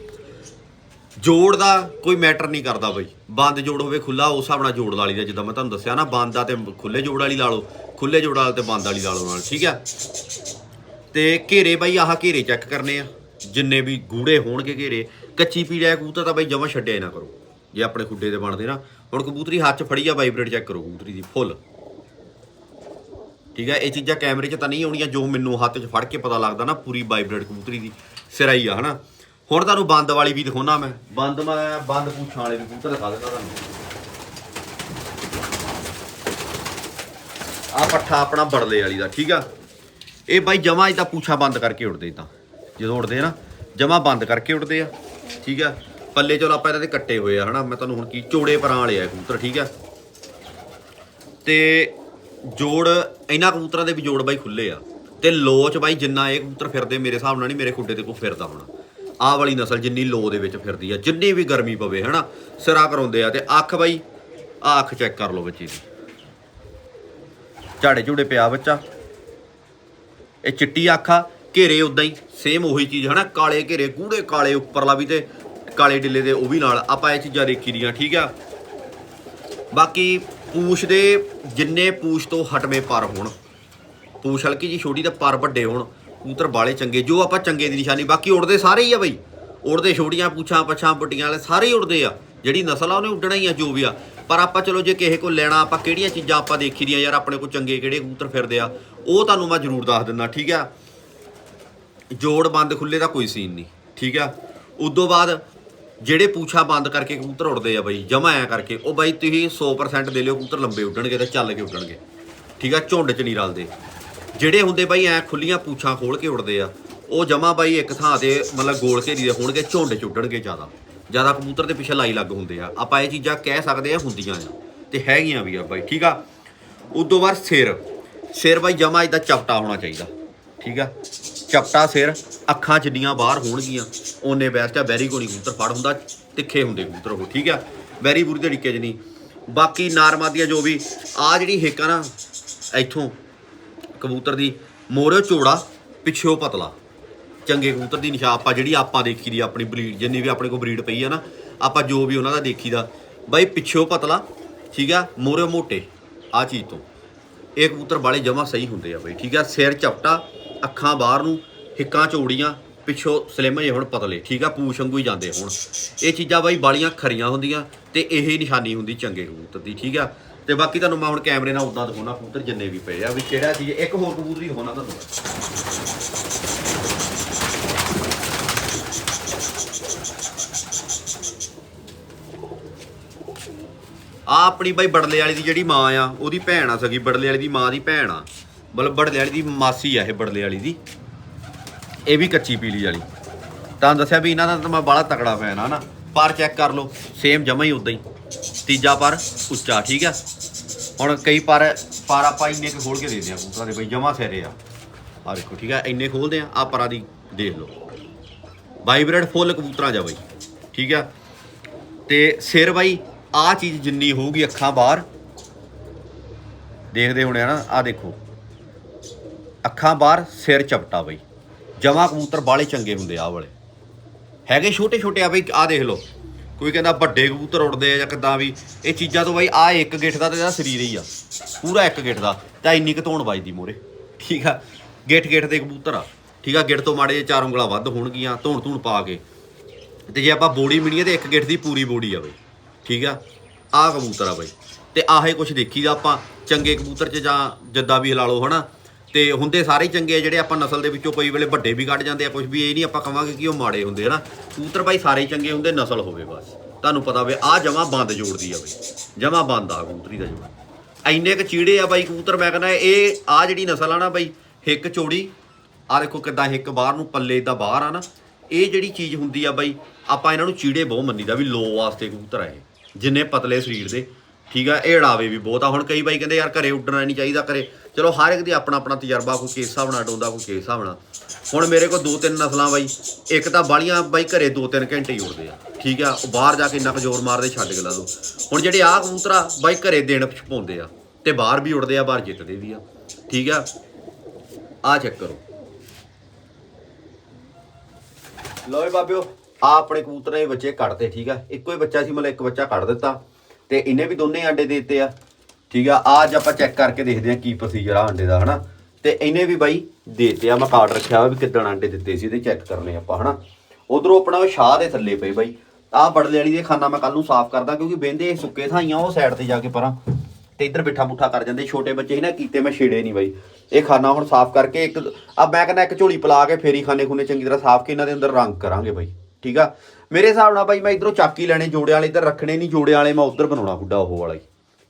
ਜੋੜ ਦਾ ਕੋਈ ਮੈਟਰ ਨਹੀਂ ਕਰਦਾ ਬਈ। ਬੰਦ ਜੋੜ ਹੋਵੇ ਖੁੱਲਾ ਉਸ ਹਿਸਾਬ ਨਾਲ ਜੋੜ ਵਾਲੀ ਦਾ ਜਿੱਦਾਂ ਮੈਂ ਤੁਹਾਨੂੰ ਦੱਸਿਆ ਨਾ, ਬੰਦ ਆ ਤੇ ਖੁੱਲੇ ਜੋੜ ਵਾਲੀ ਲਾ ਲਓ ਖੁੱਲੇ ਜੋੜ ਵਾਲੀ ਤੇ ਬੰਦ ਵਾਲੀ ਲਾ ਲਓ ਨਾਲ, ਠੀਕ ਆ? ਤੇ ਘੇਰੇ ਬਾਈ, ਆਹ ਘੇਰੇ ਚੈੱਕ ਕਰਨੇ ਆ। ਜਿੰਨੇ ਵੀ ਗੂੜੇ ਹੋਣਗੇ ਘੇਰੇ, ਕੱਚੀ ਪੀੜਿਆ ਕਬੂਤਰ ਤਾਂ ਬਾਈ ਜਮਾ ਛੱਡਿਆ ਹੀ ਨਾ ਕਰੋ। ਜੇ ਆਪਣੇ ਖੁੱਡੇ ਦੇ ਬਣਦੇ ਨਾ, ਹੁਣ ਕਬੂਤਰੀ ਹੱਥ 'ਚ ਫੜੀ ਆ ਵਾਈਬ੍ਰੇਟ ਚੈੱਕ ਕਰੋ ਕਬੂਤਰੀ ਦੀ ਫੁੱਲ ਠੀਕ ਹੈ, ਇਹ ਚੀਜ਼ਾਂ ਕੈਮਰੇ 'ਚ ਤਾਂ ਨਹੀਂ ਆਉਣੀਆਂ, ਜੋ ਮੈਨੂੰ ਹੱਥ 'ਚ ਫੜ ਕੇ ਪਤਾ ਲੱਗਦਾ ਨਾ, ਪੂਰੀ ਵਾਈਬ੍ਰੇਟ ਕਬੂਤਰੀ ਦੀ, ਸਿਰਾਈ ਆ, ਹਨਾ? ਹੁਣ ਤੁਹਾਨੂੰ ਬੰਦ ਵਾਲੀ ਵੀ ਦਿਖਾਉਣਾ ਮੈਂ। ਬੰਦ ਮੈਂ, ਬੰਦ ਪੂਛਾਂ ਵਾਲੇ ਵੀ ਕਬੂਤਰ ਦਿਖਾ ਦਿੰਦਾ ਤੁਹਾਨੂੰ। ਆ ਪੱਠਾ ਆਪਣਾ ਬੜਲੇ ਵਾਲੀ ਦਾ, ਠੀਕ ਆ? ਇਹ ਬਾਈ ਜਮਾ ਇਦਾਂ ਪੂਛਾ ਬੰਦ ਕਰਕੇ ਉੱਡਦੇ ਇਦਾਂ ਜਦੋਂ ਉੱਡਦੇ ਆ ਨਾ, ਜਮਾ ਬੰਦ ਕਰਕੇ ਉੱਡਦੇ ਆ, ਠੀਕ ਆ? ਪੱਲੇ ਚਲੋ ਆਪਾਂ ਇਹਦੇ ਕੱਟੇ ਹੋਏ ਆ, ਹਨਾ? ਮੈਂ ਤੁਹਾਨੂੰ ਹੁਣ ਕੀ ਚੋੜੇ ਪਰਾਂ ਵਾਲੇ ਆ ਕਬੂਤਰ, ਠੀਕ ਆ? ਤੇ ਜੋੜ, ਇਹਨਾਂ ਕਬੂਤਰਾਂ ਦੇ ਵੀ ਜੋੜ ਬਾਈ ਖੁੱਲੇ ਆ। ਤੇ ਲੋਚ ਬਾਈ ਜਿੰਨਾ ਇਹ ਕਬੂਤਰ ਫਿਰਦੇ ਮੇਰੇ ਹਿਸਾਬ ਨਾਲ ਨਹੀਂ, ਮੇਰੇ ਖੁੱਡੇ ਤੇ ਕੋਈ ਫਿਰਦਾ ਹੋਣਾ। ਆਹ ਵਾਲੀ ਨਸਲ ਜਿੰਨੀ ਲੋ ਦੇ ਵਿੱਚ ਫਿਰਦੀ ਆ, ਜਿੰਨੀ ਵੀ ਗਰਮੀ ਪਵੇ, ਹਨਾ? ਸਿਰਾ ਕਰਾਉਂਦੇ ਆ ਤੇ ਅੱਖ ਬਾਈ ਆ ਅੱਖ ਚੈੱਕ ਕਰ ਲਓ ਬੱਚੇ ਦੀ। ਝਾੜੇ ਝੂੜੇ ਪਿਆ ਬੱਚਾ। ਇਹ ਚਿੱਟੀ ਅੱਖ ਆ, ਘੇਰੇ ਉਦਾਂ ਹੀ ਸੇਮ ਉਹੀ ਚੀਜ਼, ਹਨਾ? ਕਾਲੇ ਘੇਰੇ, ਗੂੜੇ ਕਾਲੇ ਉੱਪਰਲਾ ਵੀ ਤੇ ਕਾਲੇ ਡਿੱਲੇ ਦੇ ਉਹ ਵੀ ਨਾਲ ਆਪਾਂ ਇਹ ਚੀਜ਼ਾਂ ਦੇਖੀ ਦੀਆਂ, ਠੀਕ ਆ? ਬਾਕੀ ਪੂਛ ਦੇ ਜਿੰਨੇ ਪੂਛ ਤੋਂ ਹਟਵੇਂ ਪਰ ਹੋਣ, ਪੂਛ ਹਲਕੀ ਜੀ ਛੋਟੀ ਤਾਂ ਪਰ ਵੱਡੇ ਹੋਣ ਕੂਤਰ ਬਾਲੇ ਚੰਗੇ, ਜੋ ਆਪਾਂ ਚੰਗੇ ਦੀ ਨਿਸ਼ਾਨੀ, ਬਾਕੀ ਉੜਦੇ ਸਾਰੇ ਹੀ ਆ ਬਈ। ਉੜਦੇ ਛੋਟੀਆਂ ਪੂਛਾਂ, ਪਛਾਂ ਵੱਡੀਆਂ ਵਾਲੇ ਸਾਰੇ ਹੀ ਉੜਦੇ ਆ, ਜਿਹੜੀ ਨਸਲ ਆ ਉਹਨੇ ਉੱਡਣਾ ਹੀ ਆ, ਜੋ ਵੀ ਆ। ਪਰ ਆਪਾਂ ਚਲੋ ਜੇ ਕਿਸੇ ਕੋਲ ਲੈਣਾ, ਆਪਾਂ ਕਿਹੜੀਆਂ ਚੀਜ਼ਾਂ ਆਪਾਂ ਦੇਖੀ ਦੀਆਂ, ਯਾਰ ਆਪਣੇ ਕੋਲ ਚੰਗੇ ਕਿਹੜੇ ਕਬੂਤਰ ਫਿਰਦੇ ਆ, ਉਹ ਤੁਹਾਨੂੰ ਮੈਂ ਜ਼ਰੂਰ ਦੱਸ ਦਿੰਦਾ, ਠੀਕ ਆ? ਜੋੜ ਬੰਦ ਖੁੱਲੇ ਦਾ ਕੋਈ ਸੀਨ ਨਹੀਂ, ਠੀਕ ਆ? ਉਦੋਂ ਬਾਅਦ ਜਿਹੜੇ ਪੂਛਾ ਬੰਦ ਕਰਕੇ ਕਬੂਤਰ ਉੜਦੇ ਆ ਬਾਈ, ਜਮਾ ਐ ਕਰਕੇ, ਉਹ ਬਾਈ ਤੁਸੀਂ 100% ਦੇ ਲਿਓ, ਕਬੂਤਰ ਲੰਬੇ ਉੱਡਣਗੇ ਤੇ ਚੱਲ ਕੇ ਉੱਡਣਗੇ। ਠੀਕ ਆ, ਝੁੰਡ 'ਚ ਨਹੀਂ ਰਲਦੇ। ਜਿਹੜੇ ਹੁੰਦੇ ਬਾਈ ਐ ਖੁੱਲੀਆਂ ਪੂਛਾਂ ਖੋਲ ਕੇ ਉੱਡਦੇ ਆ, ਉਹ ਜਮਾ ਬਾਈ ਇੱਕ ਥਾਂ ਤੇ ਮਤਲਬ ਗੋਲ ਘੇਰੀ ਦੇ ਹੋਣਗੇ, ਝੁੰਡ 'ਚ ਉੱਡਣਗੇ ਜ਼ਿਆਦਾ। ਜ਼ਿਆਦਾ ਕਬੂਤਰ ਦੇ ਪਿੱਛੇ ਲਾਈ ਲੱਗ ਹੁੰਦੇ ਆ। ਆਪਾਂ ਇਹ ਚੀਜ਼ਾਂ ਕਹਿ ਸਕਦੇ ਆ, ਹੁੰਦੀਆਂ ਆ। ਤੇ ਹੈਗੀਆਂ ਵੀ ਆ ਬਾਈ, ਠੀਕ ਆ? ਉਦੋਂ ਬਾਅਦ ਸਿਰ। ਸਿਰ ਬਾਈ ਜਮਾ ਇਦਾਂ ਚਪਟਾ ਹੋਣਾ ਚਾਹੀਦਾ। ਠੀਕ ਆ? ਚਪਟਾ ਸਿਰ, ਅੱਖਾਂ ਜਿੰਨੀਆਂ ਬਾਹਰ ਹੋਣਗੀਆਂ, ਓਨੇ ਬੈਸਟ ਆ ਵੈਰੀ ਗੋਣੀ ਕਬੂਤਰ ਫੜ ਹੁੰਦਾ, ਤਿੱਖੇ ਹੁੰਦੇ ਕਬੂਤਰ ਉਹ, ਠੀਕ ਆ? ਵੈਰੀ ਬੁਰੀ ਤਰੀਕੇ 'ਚ ਨਹੀਂ। ਬਾਕੀ ਨਾਰਮਾਦੀਆਂ ਜੋ ਵੀ, ਆ ਜਿਹੜੀ ਹਿੱਕ ਆ ਨਾ, ਇੱਥੋਂ ਕਬੂਤਰ ਦੀ, ਮੋਰੇ ਚੋੜਾ ਪਿੱਛੇੋਂ ਪਤਲਾ। ਚੰਗੇ ਕਬੂਤਰ ਦੀ ਨਿਸ਼ਾ ਆਪਾਂ ਜਿਹੜੀ ਆਪਾਂ ਦੇਖੀ ਦੀ ਆਪਣੀ ਬਰੀਡ, ਜਿੰਨੀ ਵੀ ਆਪਣੇ ਕੋਲ ਬਰੀਡ ਪਈ ਆ ਨਾ, ਆਪਾਂ ਜੋ ਵੀ ਉਹਨਾਂ ਦਾ ਦੇਖੀਦਾ। ਬਾਈ ਪਿੱਛੇੋਂ ਪਤਲਾ, ਠੀਕ ਆ? ਮੋਰੇ ਮੋਟੇ, ਆ ਚੀਜ਼ ਤੋਂ। ਇਹ ਕਬੂਤਰ ਵਾਲੇ ਜਮਾ ਸਹੀ ਹੁੰਦੇ ਆ ਬਈ, ਠੀਕ ਆ? ਸਿਰ ਚਪਟਾ ਅੱਖਾਂ ਬਾਹਰ ਨੂੰ, ਹਿੱਕਾਂ ਚੌੜੀਆਂ ਪਿੱਛੋਂ ਸਲਿਮ ਜੇ ਹੁਣ ਪਤਲੇ, ਠੀਕ ਆ? ਪੂਛ ਵਾਂਗੂ ਹੀ ਜਾਂਦੇ ਹੁਣ। ਇਹ ਚੀਜ਼ਾਂ ਬਾਈ ਬਾਲੀਆਂ ਖਰੀਆਂ ਹੁੰਦੀਆਂ ਤੇ ਇਹ ਹੀ ਨਿਸ਼ਾਨੀ ਹੁੰਦੀ ਚੰਗੇ ਕਬੂਤਰ ਦੀ, ਠੀਕ ਆ? ਤੇ ਬਾਕੀ ਤੁਹਾਨੂੰ ਮੈਂ ਹੁਣ ਕੈਮਰੇ ਨਾਲ ਉਦਾਂ ਦਿਖਾਉਣਾ ਕਬੂਤਰ ਜਿੰਨੇ ਵੀ ਪਏ ਆ, ਵੀ ਕਿਹੜਾ ਚੀਜ਼ ਇੱਕ ਹੋਰ ਕਬੂਤਰ ਹੀ ਦਿਖਾਉਣਾ ਤੁਹਾਨੂੰ ਆ ਆਪਣੀ ਬਾਈ ਬੜਲੇ ਵਾਲੀ ਦੀ ਜਿਹੜੀ ਮਾਂ ਆ, ਉਹਦੀ ਭੈਣ ਆ ਸਗੀ, ਬੜਲੇ ਵਾਲੀ ਦੀ ਮਾਂ ਦੀ ਭੈਣ ਆ। ਮਤਲਬ ਬੜਲੇ ਵਾਲੀ ਦੀ ਮਾਸੀ ਆ ਇਹ ਬੜਲੇ ਵਾਲੀ ਦੀ। ਇਹ ਵੀ ਕੱਚੀ ਪੀਲੀ ਵਾਲੀ। ਤਾਂ ਦੱਸਿਆ ਵੀ ਇਹਨਾਂ ਦਾ ਤਾਂ ਮੈਂ ਬੜਾ ਤਕੜਾ ਫੈਨ ਆ ਨਾ। ਪਰ ਚੈੱਕ ਕਰ ਲਓ ਸੇਮ ਜਮਾ ਹੀ ਉਦਾਂ ਹੀ। ਤੀਜਾ ਪਰ ਉੱਚਾ, ਠੀਕ ਆ? ਹੁਣ ਕਈ ਪਰ ਪਰ ਆਪਾਂ ਇੰਨੇ ਕੁ ਖੋਲ ਕੇ ਦੇ ਦਿਆਂ ਕਬੂਤਰਾਂ ਦੇ, ਬਈ ਜਮਾ ਸਿਰੇ ਆ। ਆ ਦੇਖੋ, ਠੀਕ ਆ? ਇੰਨੇ ਖੋਲਦੇ ਆ ਆ ਪਰਾਂ ਦੀ ਦੇਖ ਲਓ। ਵਾਈਬ੍ਰੇਟ ਫੁੱਲ ਕਬੂਤਰਾਂ ਜਾ ਬਈ, ਠੀਕ ਆ? ਤੇ ਸਿਰ ਬਾਈ ਆ ਚੀਜ਼ ਜਿੰਨੀ ਹੋਊਗੀ ਅੱਖਾਂ ਬਾਹਰ। ਦੇਖਦੇ ਹੋਣੇ ਆ ਨਾ ਆ ਦੇਖੋ। ਅੱਖਾਂ ਬਾਹਰ ਸਿਰ ਚਪਟਾ ਬਈ। ਜਮਾ ਕਬੂਤਰ ਬਾਲੇ ਚੰਗੇ ਹੁੰਦੇ ਆ ਆਹ ਵਾਲੇ। ਹੈਗੇ ਛੋਟੇ ਛੋਟੇ ਆ ਬਈ ਆ ਦੇਖ ਲਓ। ਕੋਈ ਕਹਿੰਦਾ ਵੱਡੇ ਕਬੂਤਰ ਉੱਡਦੇ ਆ ਜਾਂ ਕਿੱਦਾਂ ਵੀ, ਇਹ ਚੀਜ਼ਾਂ ਤੋਂ ਬਾਈ ਆ ਇੱਕ ਗਿੱਠ ਦਾ ਤੇ ਇਹਦਾ ਸਰੀਰ ਹੀ ਆ। ਪੂਰਾ ਇੱਕ ਗਿੱਠ ਦਾ, ਤਾਂ ਇੰਨੀ ਕੁ ਧੌਣ ਵੱਜਦੀ ਮੋਰੇ। ਠੀਕ ਆ? ਗਿੱਠ ਗਿੱਠ ਦੇ ਕਬੂਤਰ ਆ। ਠੀਕ ਆ? ਗਿੱਠ ਤੋਂ ਮਾੜੇ ਜੇ ਚਾਰ ਉਂਗਲਾਂ ਵੱਧ ਹੋਣਗੀਆਂ, ਧੌਣ ਧੂਣ ਪਾ ਕੇ। ਤੇ ਜੇ ਆਪਾਂ ਬੋੜੀ ਮਿਣੀਏ ਤੇ ਇੱਕ ਗਿੱਠ ਦੀ ਪੂਰੀ ਬੋੜੀ ਆ ਬਈ। ਠੀਕ ਆ? ਆਹ ਕਬੂਤਰ ਆ ਬਈ। ਤੇ ਆਹੇ ਕੁਝ ਦੇਖੀਦਾ ਆਪਾਂ, ਚੰਗੇ ਕਬੂਤਰ ਚ ਜਾਂ ਜਿੱਦਾਂ ਵੀ ਹਿਲਾ ਲਓ ਹਨਾ ਤੇ ਹੁੰਦੇ ਸਾਰੇ ਚੰਗੇ ਆ, ਜਿਹੜੇ ਆਪਾਂ ਨਸਲ ਦੇ ਵਿੱਚੋਂ ਕਈ ਵੇਲੇ ਵੱਡੇ ਵੀ ਕੱਢ ਜਾਂਦੇ ਆ ਕੁਝ ਵੀ ਇਹ ਨਹੀਂ ਆਪਾਂ ਕਵਾਂਗੇ ਕਿ ਉਹ ਮਾੜੇ ਹੁੰਦੇ ਹਨਾ ਕਬੂਤਰ ਬਾਈ ਸਾਰੇ ਚੰਗੇ ਹੁੰਦੇ, ਨਸਲ ਹੋਵੇ ਬਸ। ਤੁਹਾਨੂੰ ਪਤਾ ਹੋਵੇ ਆ ਜਮਾ ਬੰਦ ਜੋੜਦੀ ਆ ਬਈ। ਜਮਾ ਬੰਦ ਆ ਕਬੂਤਰੀ ਦਾ ਜੋੜ ਐਨੇ ਕ ਚੀੜੇ ਆ ਬਾਈ ਕਬੂਤਰ, ਮੈਂ ਕਹਿੰਦਾ ਇਹ ਆ ਜਿਹੜੀ ਨਸਲ ਆ ਨਾ ਬਾਈ ਹਿੱਕ ਚੋੜੀ ਆ ਦੇਖੋ ਕਿੱਦਾਂ ਹਿੱਕ ਬਾਹਰ ਨੂੰ ਪੱਲੇ ਦਾ ਬਾਹਰ ਆ ਨਾ। ਇਹ ਜਿਹੜੀ ਚੀਜ਼ ਹੁੰਦੀ ਆ ਬਾਈ, ਆਪਾਂ ਇਹਨਾਂ ਨੂੰ ਚੀੜੇ ਬਹੁਤ ਮੰਨੀਦਾ ਵੀ ਲੋ ਵਾਸਤੇ ਕਬੂਤਰ ਆ ਇਹ, ਜਿੰਨੇ ਪਤਲੇ ਸਰੀਰ ਦੇ। ਠੀਕ ਆ, ਇਹ ੜਾਵੇ ਵੀ ਬਹੁਤ ਆ। ਹੁਣ ਕਈ ਬਾਈ ਕਹਿੰਦੇ, ਯਾਰ ਘਰੇ ਉੱਡਣਾ ਨਹੀਂ ਚਾਹੀਦਾ ਘਰੇ। ਚਲੋ, ਹਰ ਇੱਕ ਦੀ ਆਪਣਾ ਆਪਣਾ ਤਜਰਬਾ, ਕੋਈ ਕਿਸ ਹਿਸਾਬ ਨਾਲ ਡੋਂਦਾ ਕੋਈ ਕਿਸ ਹਿਸਾਬ ਨਾਲ। ਹੁਣ ਮੇਰੇ ਕੋਲ ਦੋ ਤਿੰਨ ਨਸਲਾਂ ਬਾਈ। ਇੱਕ ਤਾਂ ਬਾਲੀਆਂ ਬਾਈ ਘਰੇ ਦੋ ਤਿੰਨ ਘੰਟੇ ਹੀ ਉੱਡਦੇ ਆ। ਠੀਕ ਆ, ਉਹ ਬਾਹਰ ਜਾ ਕੇ ਇੰਨਾ ਕੁ ਜ਼ੋਰ ਮਾਰਦੇ, ਛੱਡ ਗਲਾ ਦੋ। ਹੁਣ ਜਿਹੜੇ ਆਹ ਕਬੂਤਰ ਆ, ਬਾਈ ਘਰੇ ਦੇਣ ਛਪਾਉਂਦੇ ਆ। ਤੇ ਬਾਹਰ ਵੀ ਉੱਡਦੇ ਆ, ਬਾਹਰ ਜਿੱਤਦੇ ਵੀ ਆ। ਠੀਕ ਆ? ਆ ਚੈੱਕ ਕਰੋ। ਲਓ ਜੀ ਬਾਬਿਓ ਆ ਆਪਣੇ ਕਬੂਤਰਾਂ ਦੇ ਬੱਚੇ ਕੱਢਦੇ ਠੀਕ ਆ? ਇੱਕੋ ਹੀ ਬੱਚਾ ਸੀ, ਮਤਲਬ ਇੱਕ ਬੱਚਾ ਕੱਢ ਦਿੱਤਾ। ਤੇ ਇਹਨੇ ਵੀ ਦੋਨੇ ਆਂਡੇ ਦੇ ਦਿੱਤੇ ਆ। ਠੀਕ ਆ ਅੱਜ ਆਪਾਂ ਚੈੱਕ ਕਰਕੇ ਦੇਖਦੇ ਆ ਕੀ ਪ੍ਰੋਸੀਜਰ ਆ ਆਂਡੇ ਦਾ, ਹਨਾ? ਤੇ ਇਹਨੇ ਵੀ ਬਾਈ ਦੇ ਦਿੱਤੇ ਆ, ਮੈਂ ਕਾਰਡ ਰੱਖਿਆ ਹੋਇਆ ਵੀ ਕਿੱਦਣ ਆਂਡੇ ਦਿੱਤੇ ਸੀ, ਇਹਦੇ ਚੈੱਕ ਕਰਨੇ ਆਪਾਂ, ਹਨਾ? ਉਧਰੋਂ ਆਪਣਾ ਸ਼ਾਹ ਦੇ ਥੱਲੇ ਪਏ ਬਾਈ। ਆਹ ਬੜਲੇ ਵਾਲੀ ਦੇ ਖਾਨਾ ਮੈਂ ਕੱਲ ਨੂੰ ਸਾਫ਼ ਕਰਦਾ ਕਿਉਂਕਿ ਬਹਿੰਦੇ ਸੁੱਕੇ ਥਾਈਆਂ, ਉਹ ਸਾਈਡ ਤੇ ਜਾ ਕੇ ਪਰਾਂ। ਤੇ ਇੱਧਰ ਬਿਠਾ ਮੁੱਠਾ ਕਰ ਜਾਂਦੇ, ਛੋਟੇ ਬੱਚੇ ਹੀ ਨਾ, ਕੀਤੇ ਮੈਂ ਛੇੜੇ ਨਹੀਂ ਬਾਈ। ਇਹ ਖਾਨਾ ਹੁਣ ਸਾਫ਼ ਕਰਕੇ ਇੱਕ ਆ ਮੈਂ ਕਹਿੰਦਾ ਇੱਕ ਝੋਲੀ ਪਲਾ ਕੇ ਫੇਰੀ ਖਾਨੇ ਖੁਨੇ ਚੰਗੀ ਤਰ੍ਹਾਂ ਸਾਫ਼ ਕੇ ਇਹਨਾਂ ਦੇ ਅੰਦਰ ਰੰਗ ਕਰਾਂਗੇ ਬਾਈ। ਠੀਕ ਆ? ਮੇਰੇ ਹਿਸਾਬ ਨਾਲ ਬਾਈ, ਮੈਂ ਇਧਰੋਂ ਚਾਕੀ ਲੈਣੇ ਜੋੜੇ ਵਾਲੇ, ਇੱਧਰ ਰੱਖਣੇ ਨਹੀਂ ਜੋੜੇ ਵਾਲੇ, ਮੈਂ ਉਧਰ ਬਣਾਉਣਾ ਖੁੱਡਾ ਉਹ ਵਾਲਾ ਹੀ।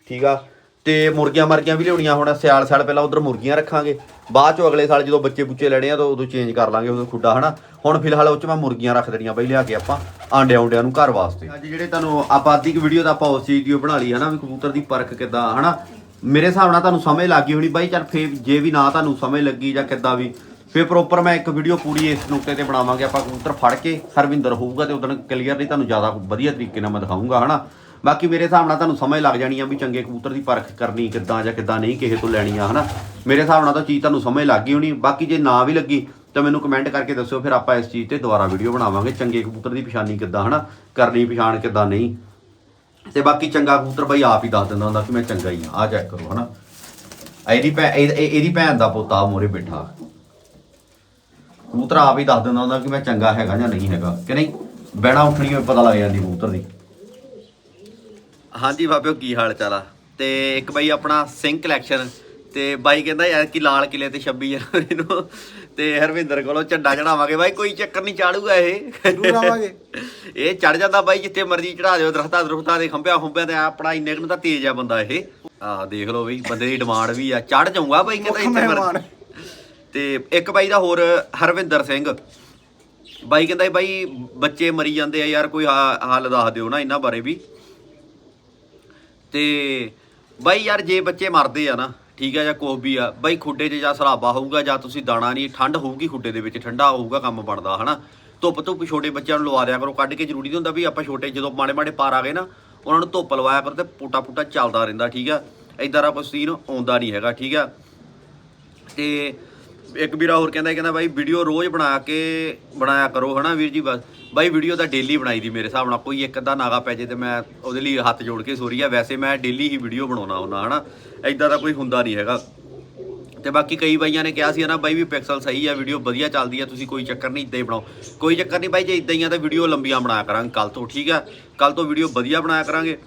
ਠੀਕ ਆ? ਤੇ ਮੁਰਗੀਆਂ ਮਰਗੀਆਂ ਵੀ ਲਿਆਉਣੀਆਂ ਹੁਣ, ਸਿਆਲ ਸਾਲ ਪਹਿਲਾਂ ਉਧਰ ਮੁਰਗੀਆਂ ਰੱਖਾਂਗੇ। ਬਾਅਦ ਚੋਂ ਅਗਲੇ ਸਾਲ ਜਦੋਂ ਬੱਚੇ ਬੁੱਚੇ ਲੈਣੇ ਆ ਤਾਂ ਉਦੋਂ ਚੇਂਜ ਕਰ ਲਾਂਗੇ ਉਦੋਂ ਖੁੱਡਾ, ਹਨਾ? ਹੁਣ ਫਿਲਹਾਲ ਉਹ ਚ ਮੈਂ ਮੁਰਗੀਆਂ ਰੱਖ ਦੇਣੀਆਂ ਬਈ, ਲਿਆ ਕੇ ਆਪਾਂ ਆਂਡੇ ਆਉਂਡਿਆਂ ਨੂੰ ਘਰ ਵਾਸਤੇ। ਅੱਜ ਜਿਹੜੇ ਤੁਹਾਨੂੰ ਆਪਾਂ ਅੱਧੀ ਵੀਡੀਓ ਦਾ ਆਪਾਂ ਉਸ ਚੀਜ਼ ਦੀ ਓ ਬਣਾ ਲਈ, ਹਨਾ? ਵੀ ਕਬੂਤਰ ਦੀ ਪਰਖ ਕਿੱਦਾਂ, ਹਨਾ? ਮੇਰੇ ਹਿਸਾਬ ਨਾਲ ਤੁਹਾਨੂੰ ਸਮਝ ਲੱਗ ਗਈ ਹੋਣੀ ਬਾਈ, ਚੱਲ ਫੇ ਜੇ ਵੀ ਨਾ ਤੁਹਾਨੂੰ ਸਮਝ ਲੱਗੀ ਜਾਂ ਕਿੱਦਾਂ ਵੀ ਫਿਰ ਪ੍ਰੋਪਰ ਮੈਂ ਇੱਕ ਵੀਡੀਓ ਪੂਰੀ ਇਸ ਨੁਕਤੇ ਤੇ ਬਣਾਵਾਂਗੇ, ਆਪਾਂ ਕਬੂਤਰ ਫੜ ਕੇ ਹਰਵਿੰਦਰ ਹੋਊਗਾ ਤੇ ਉਦੋਂ ਕਲੀਅਰਲੀ ਤੁਹਾਨੂੰ ਜ਼ਿਆਦਾ ਵਧੀਆ ਤਰੀਕੇ ਨਾਲ ਮੈਂ ਦਿਖਾਊਂਗਾ, ਹਨਾ? ਬਾਕੀ ਮੇਰੇ ਹਿਸਾਬ ਨਾਲ ਤੁਹਾਨੂੰ ਸਮਝ ਲੱਗ ਜਾਣੀ ਆ ਵੀ ਚੰਗੇ ਕਬੂਤਰ ਦੀ ਪਰਖ ਕਰਨੀ ਕਿੱਦਾਂ ਜਾਂ ਕਿੱਦਾਂ ਨਹੀਂ ਕਿਸੇ ਤੋਂ ਲੈਣੀ ਆ ਹਨਾ? ਮੇਰੇ ਹਿਸਾਬ ਨਾਲ ਤਾਂ ਚੀਜ਼ ਤੁਹਾਨੂੰ ਸਮਝ ਲੱਗ ਗਈ ਹੋਣੀ, ਬਾਕੀ ਜੇ ਨਾ ਵੀ ਲੱਗੀ ਤਾਂ ਮੈਨੂੰ ਕਮੈਂਟ ਕਰਕੇ ਦੱਸਿਓ, ਫਿਰ ਆਪਾਂ ਇਸ ਚੀਜ਼ ਤੇ ਦੁਬਾਰਾ ਵੀਡੀਓ ਬਣਾਵਾਂਗੇ, ਚੰਗੇ ਕਬੂਤਰ ਦੀ ਪਛਾਣੀ ਕਿੱਦਾਂ, ਹਨਾ? ਕਰਨੀ ਪਛਾਣ ਕਿੱਦਾਂ ਨਹੀਂ। ਤੇ ਬਾਕੀ ਚੰਗਾ ਕਬੂਤਰ ਬਾਈ ਆਪ ਹੀ ਦੱਸ ਦਿੰਦਾ ਹੁੰਦਾ ਕਿ ਮੈਂ ਚੰਗਾ ਹੀ ਆ ਆ ਚੈੱਕ ਕਰੋ, ਹਨਾ? ਇਹਦੀ ਭੈ, ਇਹ- ਇਹਦੀ ਭੈਣ ਦਾ ਪੋਤਾ ਮੋਰੇ ਬੈਠਾ। ਕਬੂਤਰ ਆਪ ਹੀ ਦੱਸ ਦਿੰਦਾ ਹੁੰਦਾ ਕਿ ਮੈਂ ਚੰਗਾ ਹੈਗਾ ਜਾਂ ਨਹੀਂ ਹੈਗਾ। ਕਿ ਨਹੀਂ? ਬਹਿਣਾ ਉੱਠਣੀ ਹੋਵੇ ਪਤਾ ਲੱਗ ਜਾਂਦੀ ਕਬੂਤਰ ਦੀ। ਹਾਂਜੀ ਬਾਬਿਓ ਕੀ ਹਾਲ ਚਾਲ ਆ? ਤੇ ਇੱਕ ਬਾਈ ਆਪਣਾ ਸਿੰਘ ਕਲੈਕਸ਼ਨ ਤੇ ਬਾਈ ਕਹਿੰਦਾ ਯਾਰ ਕਿ ਲਾਲ ਕਿਲੇ ਤੇ 26 ਜਨਵਰੀ ਨੂੰ। ਤੇ ਹਰਵਿੰਦਰ ਕੋਲੋਂ ਝੰਡਾ ਚੜਾਵਾਂਗੇ ਬਾਈ ਕੋਈ ਚੱਕਰ ਨਹੀਂ ਚਾੜੂਗਾ ਇਹ। ਜ਼ਰੂਰ ਆਵਾਂਗੇ। ਇਹ ਚੜ ਜਾਂਦਾ ਬਾਈ ਜਿੱਥੇ ਮਰਜ਼ੀ ਚੜਾ ਦਿਓ ਦਰਖਤਾਂ ਦਰਖਤਾਂ ਦੇ ਖੰਭਿਆਂ ਖੁੰਭਿਆਂ ਤੇ ਆਪਣਾ ਇੰਨੇ ਕੁ ਨੂੰ ਤਾਂ ਤੇਜ਼ ਆ ਬੰਦਾ ਇਹ। ਆਹ ਦੇਖ ਲਓ ਬਈ ਬੰਦੇ ਦੀ ਡਿਮਾਂਡ ਵੀ ਆ। ਚੜ ਜਾਊਗਾ ਬਾਈ ਕਹਿੰਦਾ ਇੱਥੇ। ਮਰਜ਼ੀ ਤੇ ਇੱਕ ਬਾਈ ਦਾ ਹੋਰ ਹਰਵਿੰਦਰ ਸਿੰਘ। ਬਾਈ ਕਹਿੰਦਾ ਬਾਈ ਬੱਚੇ ਮਰੀ ਜਾਂਦੇ ਆ ਯਾਰ, ਕੋਈ ਹਾ- ਹੱਲ ਦੱਸ ਦਿਓ ਨਾ ਇਹਨਾਂ ਬਾਰੇ ਵੀ। ਤੇ ਬਾਈ ਯਾਰ ਜੇ ਬੱਚੇ ਮਰਦੇ ਆ ਨਾ, ਠੀਕ ਆ ਜਾਂ ਕੁਛ ਵੀ ਆ, ਬਾਈ ਖੁੱਡੇ 'ਚ ਜਾਂ ਸਰਾਬਾ ਹੋਊਗਾ ਜਾਂ ਤੁਸੀਂ ਦਾਣਾ ਨਹੀਂ, ਠੰਡ ਹੋਊਗੀ ਖੁੱਡੇ ਦੇ ਵਿੱਚ, ਠੰਡਾ ਹੋਊਗਾ ਕੰਮ ਬਣਦਾ, ਹਨਾ। ਧੁੱਪ ਧੁੱਪ ਛੋਟੇ ਬੱਚਿਆਂ ਨੂੰ ਲਵਾ ਦਿਆ ਕਰੋ, ਕੱਢ ਕੇ ਜ਼ਰੂਰੀ ਨਹੀਂ ਹੁੰਦਾ ਵੀ ਆਪਾਂ ਛੋਟੇ, ਜਦੋਂ ਮਾੜੇ ਮਾੜੇ ਪਾਰ ਆ ਗਏ ਨਾ, ਉਹਨਾਂ ਨੂੰ ਧੁੱਪ ਲਵਾਇਆ ਕਰੋ ਤੇ ਪੂਟਾ ਪੂਟਾ ਚੱਲਦਾ ਰਹਿੰਦਾ, ਠੀਕ ਆ। ਇਦਾਂ ਦਾ ਕੋਈ ਸੀਨ ਆਉਂਦਾ ਨਹੀਂ ਹੈਗਾ, ਠੀਕ ਆ। ਤੇ ਇੱਕ ਵੀਰਾ ਹੋਰ ਕਹਿੰਦਾ ਕਹਿੰਦਾ ਬਾਈ ਵੀਡੀਓ ਰੋਜ਼ ਬਣਾ ਕੇ ਬਣਾਇਆ ਕਰੋ, ਹਨਾ ਵੀਰ ਜੀ? ਬਸ, ਬਾਈ ਵੀਡੀਓ ਤਾਂ ਡੇਲੀ ਬਣਾਈ ਦੀ ਮੇਰੇ ਹਿਸਾਬ ਨਾਲ। ਕੋਈ ਇੱਕ ਅੱਧਾ ਨਾਗਾ ਪੈ ਜੇ ਤੇ ਮੈਂ ਉਹਦੇ ਲਈ ਹੱਥ ਜੋੜ ਕੇ ਸੋਰੀ ਆ। ਵੈਸੇ ਮੈਂ ਡੇਲੀ ਹੀ ਵੀਡੀਓ ਬਣਾਉਣਾ ਹੁੰਦਾ, ਹਨਾ? ਐਦਾਂ ਦਾ ਕੋਈ ਹੁੰਦਾ ਨਹੀਂ ਹੈਗਾ। ਤੇ ਬਾਕੀ ਕਈ ਬਾਈਆਂ ਨੇ ਕਿਹਾ ਸੀ ਨਾ, ਬਾਈ ਵੀ ਪਿਕਸਲ ਸਹੀ ਆ ਵੀਡੀਓ ਵਧੀਆ ਚੱਲਦੀ ਆ, ਤੁਸੀਂ ਕੋਈ ਚੱਕਰ ਨਹੀਂ, ਇਦਾਂ ਹੀ ਬਣਾਓ। ਕੋਈ ਚੱਕਰ ਨਹੀਂ ਬਾਈ, ਜੇ ਇਦਾਂ ਹੀ ਆ ਤਾਂ ਵੀਡੀਓ ਲੰਬੀਆਂ ਬਣਾਇਆ ਕਰਾਂਗੇ ਕੱਲ ਤੋਂ, ਠੀਕ ਆ? ਕੱਲ ਤੋਂ ਵੀਡੀਓ ਵਧੀਆ ਬਣਾਇਆ ਕਰਾਂਗੇ।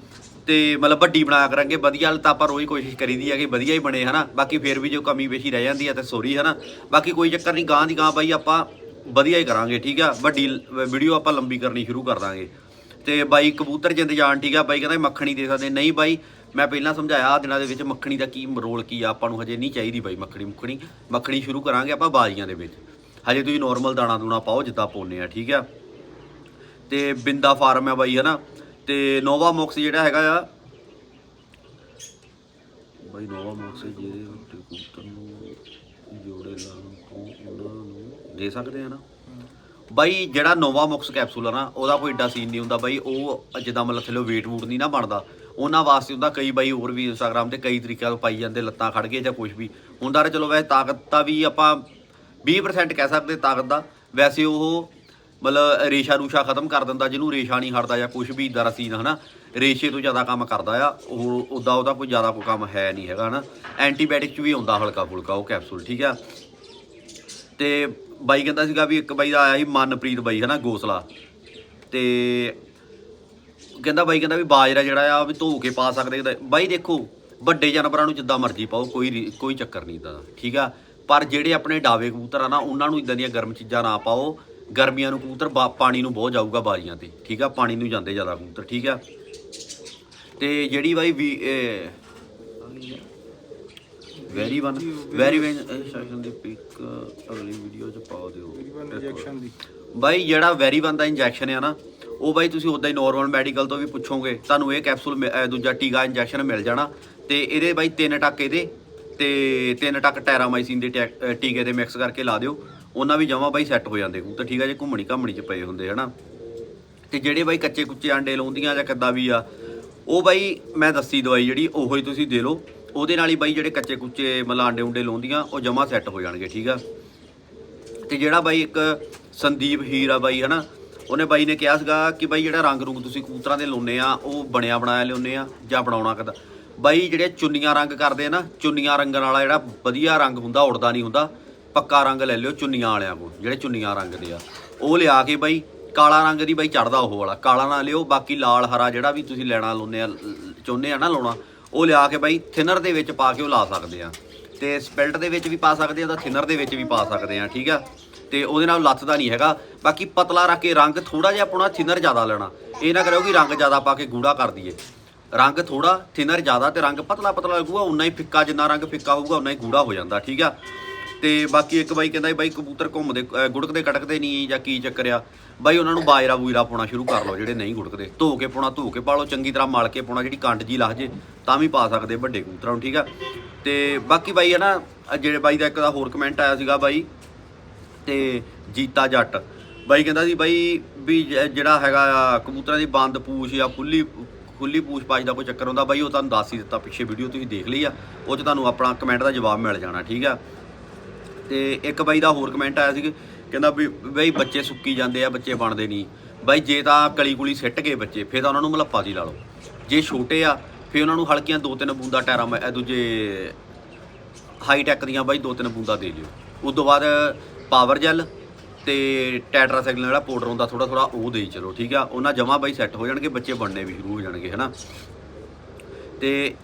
ਤੇ ਮਤਲਬ ਵੱਡੀ ਬਣਾ ਕਰਾਂਗੇ, ਵਧੀਆ ਵਾਲੀ ਤਾਂ ਆਪਾਂ ਰੋਜ਼ ਕੋਸ਼ਿਸ਼ ਕਰੀਦੀ ਆ ਕਿ ਵਧੀਆ ਹੀ ਬਣੇ, ਹਨਾ? ਬਾਕੀ ਫੇਰ ਵੀ ਜੋ ਕਮੀ ਪੇਸ਼ੀ ਰਹਿ ਜਾਂਦੀ ਹੈ ਤੇ ਸੋਰੀ ਹਨਾ? ਬਾਕੀ ਕੋਈ ਚੱਕਰ ਨਹੀਂ ਗਾਂ ਦੀ ਗਾਂ ਬਾਈ ਆਪਾਂ ਵਧੀਆ ਹੀ ਕਰਾਂਗੇ, ਠੀਕ ਆ? ਵੱਡੀ ਵੀਡੀਓ ਆਪਾਂ ਲੰਬੀ ਕਰਨੀ ਸ਼ੁਰੂ ਕਰ ਦਾਂਗੇ। ਤੇ ਬਾਈ ਕਬੂਤਰ ਜਿੰਦ ਜਾਣ, ਠੀਕ ਆ? ਬਾਈ ਕਹਿੰਦਾ ਮੱਖਣੀ ਦੇ ਸਕਦੇ। ਨਹੀਂ ਬਾਈ, ਮੈਂ ਪਹਿਲਾਂ ਸਮਝਾਇਆ ਆ ਦਿਨਾਂ ਦੇ ਵਿੱਚ ਮੱਖਣੀ ਦਾ ਕੀ ਰੋਲ ਕੀ ਆ, ਆਪਾਂ ਨੂੰ ਹਜੇ ਨਹੀਂ ਚਾਹੀਦੀ ਬਾਈ ਮੱਖਣੀ, ਮੁੱਖਣੀ। ਮੱਖਣੀ ਸ਼ੁਰੂ ਕਰਾਂਗੇ ਆਪਾਂ ਬਾਜ਼ੀਆਂ ਦੇ ਵਿੱਚ। ਹਜੇ ਤੁਸੀਂ ਨਾਰਮਲ ਦਾਣਾ ਦੂਣਾ ਪਾਓ, ਜਿੱਦਾਂ ਪਾਉਂਦੇ ਆ, ਠੀਕ ਆ? ਤੇ ਬਿੰਦਾ ਫਾਰਮ ਹੈ ਬਾਈ, ਹਨਾ? ਤੇ ਨੋਵਾ ਮੌਕਸ ਜਿਹੜਾ ਹੈਗਾ ਆ। ਬਾਈ ਨੋਵਾ ਮੌਕਸ ਜਿਹਦੇ ਉੱਤੇ ਕਬੂਤਰ ਨੂੰ ਜੋੜੇ ਲਾਉਣ ਤੋਂ ਉਹਨਾਂ ਨੂੰ ਦੇ ਸਕਦੇ ਆ ਨਾ। ਬਾਈ ਜਿਹੜਾ ਨੋਵਾ ਮੁਕਸ ਕੈਪਸੂਲ ਆ ਨਾ, ਉਹਦਾ ਕੋਈ ਏਡਾ ਸੀਨ ਨਹੀਂ ਹੁੰਦਾ ਬਾਈ, ਉਹ ਜਿੱਦਾਂ ਮਤਲਬ ਥੱਲੇ weight ਵੂਟ ਨਹੀਂ ਨਾ ਬਣਦਾ। ਉਹਨਾਂ ਵਾਸਤੇ ਹੁੰਦਾ ਕਈ ਬਾਈ ਹੋਰ ਵੀ ਇੰਸਟਾਗ੍ਰam ਤੇ ਕਈ ਤਰੀਕਿਆਂ ਤੋਂ ਪਾਈ ਜਾਂਦੇ ਲੱਤਾਂ ਖੜ ਗਏ ਜਾਂ ਕੁਝ ਵੀ। ਹੁੰਦਾ ਤਾਂ ਚਲੋ ਵੈਸੇ ਤਾਕਤ ਤਾਂ ਵੀ ਆਪਾਂ 20% ਕਹਿ ਸਕਦੇ, ਤਾਕਤ ਦਾ। ਵੈਸੇ ਉਹ ਮਤਲਬ ਰੇਸ਼ਾ ਰੂਸ਼ਾ ਖਤਮ ਕਰ ਦਿੰਦਾ, ਜਿਹਨੂੰ ਰੇਸ਼ਾ ਨਹੀਂ ਹਟਦਾ ਜਾਂ ਕੁਝ ਵੀ ਇਦਾਂ ਰਸੀਨ ਹਨਾ? ਰੇਸ਼ੇ ਤੋਂ ਜ਼ਿਆਦਾ ਕੰਮ ਕਰਦਾ ਆ, ਉਹ ਉਦਾਂ ਉਹਦਾ ਕੋਈ ਜ਼ਿਆਦਾ ਕੋਈ ਕੰਮ ਹੈ ਨਹੀਂ ਹੈਗਾ, ਹਨਾ? ਐਂਟੀਬਾਇਓਟਿਕ ਚ ਵੀ ਆਉਂਦਾ ਹਲਕਾ ਫੁਲਕਾ ਉਹ ਕੈਪਸੂਲ ਠੀਕ ਆ? ਤੇ ਬਾਈ ਕਹਿੰਦਾ ਸੀਗਾ ਵੀ ਇੱਕ ਬਾਈ ਦਾ ਆਇਆ ਸੀ ਮਨਪ੍ਰੀਤ ਬਾਈ, ਹਨਾ, ਗੋਸਲਾ। ਤੇ ਕਹਿੰਦਾ ਬਾਈ ਕਹਿੰਦਾ ਵੀ ਬਾਜਰਾ ਜਿਹੜਾ ਆ ਵੀ ਧੋ ਕੇ ਪਾ ਸਕਦੇ ਬਾਈ ਦੇਖੋ, ਵੱਡੇ ਜਾਨਵਰਾਂ ਨੂੰ ਜਿੱਦਾਂ ਮਰਜ਼ੀ ਪਾਓ, ਕੋਈ ਕੋਈ ਚੱਕਰ ਨਹੀਂ ਇਦਾਂ ਦਾ, ਠੀਕ ਆ? ਪਰ ਜਿਹੜੇ ਆਪਣੇ ਡਾਵੇ ਕਬੂਤਰ ਆ ਨਾ, ਉਹਨਾਂ ਨੂੰ ਇਦਾਂ ਦੀਆਂ ਗਰਮ ਚੀਜ਼ਾਂ ਨਾ ਪਾਓ ਗਰਮੀਆਂ ਨੂੰ ਕਬੂਤਰ ਪਾਣੀ ਨੂੰ ਬਹੁਤ ਜਾਊਗਾ ਬਾਜ਼ੀਆਂ ਤੇ। ਠੀਕ ਆ? ਪਾਣੀ ਨੂੰ ਜਾਂਦੇ ਜ਼ਿਆਦਾ ਕਬੂਤਰ ਠੀਕ ਆ? ਤੇ ਜਿਹੜੀ ਬਾਈ ਵੀ very one very one section ਦੀ ਪਿਕ ਅਗਲੀ ਵੀਡੀਓ ਚ ਪਾ ਦਿਓ। ਇੰਜੈਕਸ਼ਨ ਦੀ। ਬਾਈ ਜਿਹੜਾ ਵੈਰੀ ਵਨ ਦਾ ਇੰਜੈਕਸ਼ਨ ਆ ਨਾ ਉਹ ਬਾਈ ਤੁਸੀਂ ਉਦਾਂ ਹੀ ਨਾਰਮਲ ਮੈਡੀਕਲ ਤੋਂ ਵੀ ਪੁੱਛੋਗੇ ਤੁਹਾਨੂੰ ਇਹ ਕੈਪਸੂਲ ਦੂਜਾ ਟੀਕਾ ਇੰਜੈਕਸ਼ਨ ਮਿਲ ਜਾਣਾ। ਤੇ ਇਹਦੇ ਬਾਈ ਤਿੰਨ ਟੱਕ ਇਹਦੇ ਤੇ ਤਿੰਨ ਟੱਕ ਟੈਰਾਮਾਈਸਿਨ ਦੇ ਟੀਕੇ ਦੇ ਮਿਕਸ ਕਰਕੇ ਲਾ ਦਿਓ। ਉਹਨਾਂ ਵੀ ਜਮਾ ਬਾਈ ਸੈੱਟ ਹੋ ਜਾਂਦੇ ਕਬੂਤਰ ਠੀਕ ਆ, ਜੇ ਘੁੰਮਣੀ ਘਾਮਣੀ ਚ ਪਏ ਹੁੰਦੇ, ਹਨਾ। ਤੇ ਜਿਹੜੇ ਬਾਈ ਕੱਚੇ ਕੁੱਚੇ ਆਂਡੇ ਲਾਉਂਦੀਆਂ ਜਾਂ ਕਿੱਦਾਂ ਵੀ ਆ, ਉਹ ਬਾਈ ਮੈਂ ਦੱਸੀ ਦਵਾਈ ਜਿਹੜੀ, ਉਹੋ ਹੀ ਤੁਸੀਂ ਦੇ ਲਓ। ਉਹਦੇ ਨਾਲ ਹੀ ਬਾਈ ਜਿਹੜੇ ਕੱਚੇ ਕੁੱਚੇ ਮਤਲਬ ਆਂਡੇ ਉਂਡੇ ਲਾਉਂਦੀਆਂ, ਉਹ ਜਮਾ ਸੈੱਟ ਹੋ ਜਾਣਗੇ, ਠੀਕ ਆ। ਤੇ ਜਿਹੜਾ ਬਾਈ ਇੱਕ ਸੰਦੀਪ ਹੀਰ ਆ ਬਾਈ, ਹਨਾ, ਉਹਨੇ ਬਾਈ ਨੇ ਕਿਹਾ ਸੀਗਾ ਕਿ ਬਾਈ ਜਿਹੜਾ ਰੰਗ ਰੂੰਗ ਤੁਸੀਂ ਕਬੂਤਰਾਂ ਦੇ ਲਾਉਨੇ ਆ, ਉਹ ਬਣਿਆ ਬਣਾਇਆ ਲਿਆਉਨੇ ਆ ਜਾਂ ਬਣਾਉਣਾ ਕਿੱਦਾਂ। ਬਾਈ ਜਿਹੜੇ ਚੁੰਨੀਆਂ ਰੰਗ ਕਰਦੇ ਆ ਨਾ, ਚੁੰਨੀਆਂ ਰੰਗਣ ਵਾਲਾ ਜਿਹੜਾ ਵਧੀਆ ਰੰਗ ਹੁੰਦਾ, ਉੜਦਾ ਨਹੀਂ ਹੁੰਦਾ। ਪੱਕਾ ਰੰਗ ਲੈ ਲਿਓ ਚੁੰਨੀਆਂ ਵਾਲਿਆਂ ਕੋਲ, ਜਿਹੜੇ ਚੁੰਨੀਆਂ ਰੰਗ ਦੇ ਆ। ਉਹ ਲਿਆ ਕੇ ਬਾਈ, ਕਾਲਾ ਰੰਗ ਦੀ ਬਾਈ ਚੜਦਾ ਉਹ ਵਾਲਾ, ਕਾਲਾ ਨਾ ਲਿਓ, ਬਾਕੀ ਲਾਲ ਹਰਾ ਜਿਹੜਾ ਵੀ ਤੁਸੀਂ ਲੈਣਾ ਲਾਉਨੇ ਆ, ਚਾਹੁੰਦੇ ਆ ਨਾ ਲਾਉਣਾ, ਉਹ ਲਿਆ ਕੇ ਬਾਈ ਥਿਨਰ ਦੇ ਵਿੱਚ ਪਾ ਕੇ ਉਹ ਲਾ ਸਕਦੇ ਆ। ਤੇ ਸਪੈਲਟ ਦੇ ਵਿੱਚ ਵੀ ਪਾ ਸਕਦੇ ਆ ਤਾਂ ਥਿਨਰ ਦੇ ਵਿੱਚ ਵੀ ਪਾ ਸਕਦੇ ਆ, ਠੀਕ ਆ? ਤੇ ਉਹਦੇ ਨਾਲ ਲੱਥਦਾ ਨਹੀਂ ਹੈਗਾ। ਬਾਕੀ ਪਤਲਾ ਰੱਖ ਕੇ ਰੰਗ ਥੋੜਾ ਜਿਹਾ ਆਪਣਾ ਥਿਨਰ ਜ਼ਿਆਦਾ ਲੈਣਾ। ਇਹ ਨਾ ਕਰਿਓ ਕਿ ਰੰਗ ਜ਼ਿਆਦਾ ਪਾ ਕੇ ਗੂੜਾ ਕਰ ਦਈਏ। ਰੰਗ ਥੋੜਾ ਥਿਨਰ ਜ਼ਿਆਦਾ ਤੇ ਰੰਗ ਪਤਲਾ ਪਤਲਾ ਲੱਗੂਗਾ ਉਨਾ ਹੀ ਫਿੱਕਾ ਜਿੰਨਾ ਰੰਗ ਫਿੱਕਾ ਹੋਊਗਾ ਉਨਾ ਹੀ ਗੂੜਾ ਹੋ ਜਾਂਦਾ, ਠੀਕ ਆ? ਤੇ ਬਾਕੀ ਇੱਕ ਬਾਈ ਕਹਿੰਦਾ ਸੀ, ਬਾਈ ਕਬੂਤਰ ਘੁੰਮਦੇ ਅਹ ਗੁੜਕਦੇ ਕਟਕਦੇ ਨਹੀਂ ਜਾਂ ਕੀ ਚੱਕਰ ਆ। ਬਾਈ ਉਹਨਾਂ ਨੂੰ ਬਾਜਰਾ ਬੂਜਰਾ ਪਾਉਣਾ ਸ਼ੁਰੂ ਕਰ ਲਓ ਜਿਹੜੇ ਨਹੀਂ ਗੁੜਕਦੇ। ਧੋ ਕੇ ਪਾਉਣਾ ਧੋ ਕੇ ਪਾ ਲਓ ਚੰਗੀ ਤਰ੍ਹਾਂ ਮਲ ਕੇ ਪਾਉਣਾ ਜਿਹੜੀ ਕੰਡ ਜੀ ਲੱਗ ਜੇ ਤਾਂ ਵੀ ਪਾ ਸਕਦੇ ਵੱਡੇ ਕਬੂਤਰਾਂ ਨੂੰ ਠੀਕ ਆ? ਤੇ ਬਾਕੀ ਬਾਈ ਹੈ ਨਾ ਆਹ ਜਿਹੜੇ ਬਾਈ ਦਾ ਇੱਕ ਦਾ ਹੋਰ ਕਮੈਂਟ ਆਇਆ ਸੀਗਾ ਬਾਈ ਤੇ ਜੀਤਾ ਜੱਟ। ਬਾਈ ਕਹਿੰਦਾ ਸੀ ਬਾਈ ਵੀ ਜ- ਜਿਹੜਾ ਹੈਗਾ ਆ ਕਬੂਤਰਾਂ ਦੀ ਬੰਦ ਪੂਛ ਜਾਂ ਖੁੱਲੀ ਖੁੱਲੀ ਪੂਛ ਪਾਛ ਦਾ ਕੋਈ ਚੱਕਰ ਹੁੰਦਾ ਬਾਈ ਉਹ ਤੁਹਾਨੂੰ ਦੱਸ ਹੀ ਦਿੱਤਾ ਪਿੱਛੇ ਵੀਡੀਓ ਤੁਸੀਂ ਦੇਖ ਲਈ ਆ ਉਹ ਚ ਤੁਹਾਨੂੰ ਆਪਣਾ ਕਮੈਂਟ ਦਾ ਜਵਾਬ ਮਿਲ ਜਾਣਾ ਠੀਕ ਆ? ਤੇ ਇੱਕ ਬਾਈ ਦਾ ਹੋਰ ਕਮੈਂਟ ਆਇਆ ਸੀ ਕਹਿੰਦਾ ਵੀ, ਬਈ ਬੱਚੇ ਸੁੱਕੀ ਜਾਂਦੇ ਆ, ਬੱਚੇ ਬਣਦੇ ਨਹੀਂ। ਬਾਈ ਜੇ ਤਾਂ ਕਲੀ ਕੁਲੀ ਸਿੱਟ ਗਏ ਬੱਚੇ, ਫਿਰ ਤਾਂ ਉਹਨਾਂ ਨੂੰ ਮਲੱਪਾ ਦੀ ਲਾ ਲਓ। ਜੇ ਛੋਟੇ ਆ, ਫਿਰ ਉਹਨਾਂ ਨੂੰ ਹਲਕੀਆਂ ਦੋ ਤਿੰਨ ਬੂੰਦਾ ਟੈਰਾ ਮ- ਇਹ ਦੂਜੇ ਹਾਈ ਟੈਕ ਦੀਆਂ ਬਾਈ ਦੋ ਤਿੰਨ ਬੂੰਦਾ ਦੇ ਲਿਓ। ਉਸ ਤੋਂ ਬਾਅਦ ਪਾਵਰ ਜੈਲ ਤੇ ਟੈਟਰਾਸਾਈਕਲਿਨ ਜਿਹੜਾ ਪਾਊਡਰ ਹੁੰਦਾ ਥੋੜਾ ਥੋੜਾ ਉਹ ਦੇਈ ਚਲੋ, ਠੀਕ ਆ? ਉਹਨਾਂ ਜਮਾ ਬਾਈ ਸੈੱਟ ਹੋ ਜਾਣਗੇ, ਬੱਚੇ ਬਣਨੇ ਵੀ ਸ਼ੁਰੂ ਹੋ ਜਾਣਗੇ, ਹਨਾ? ਤੇ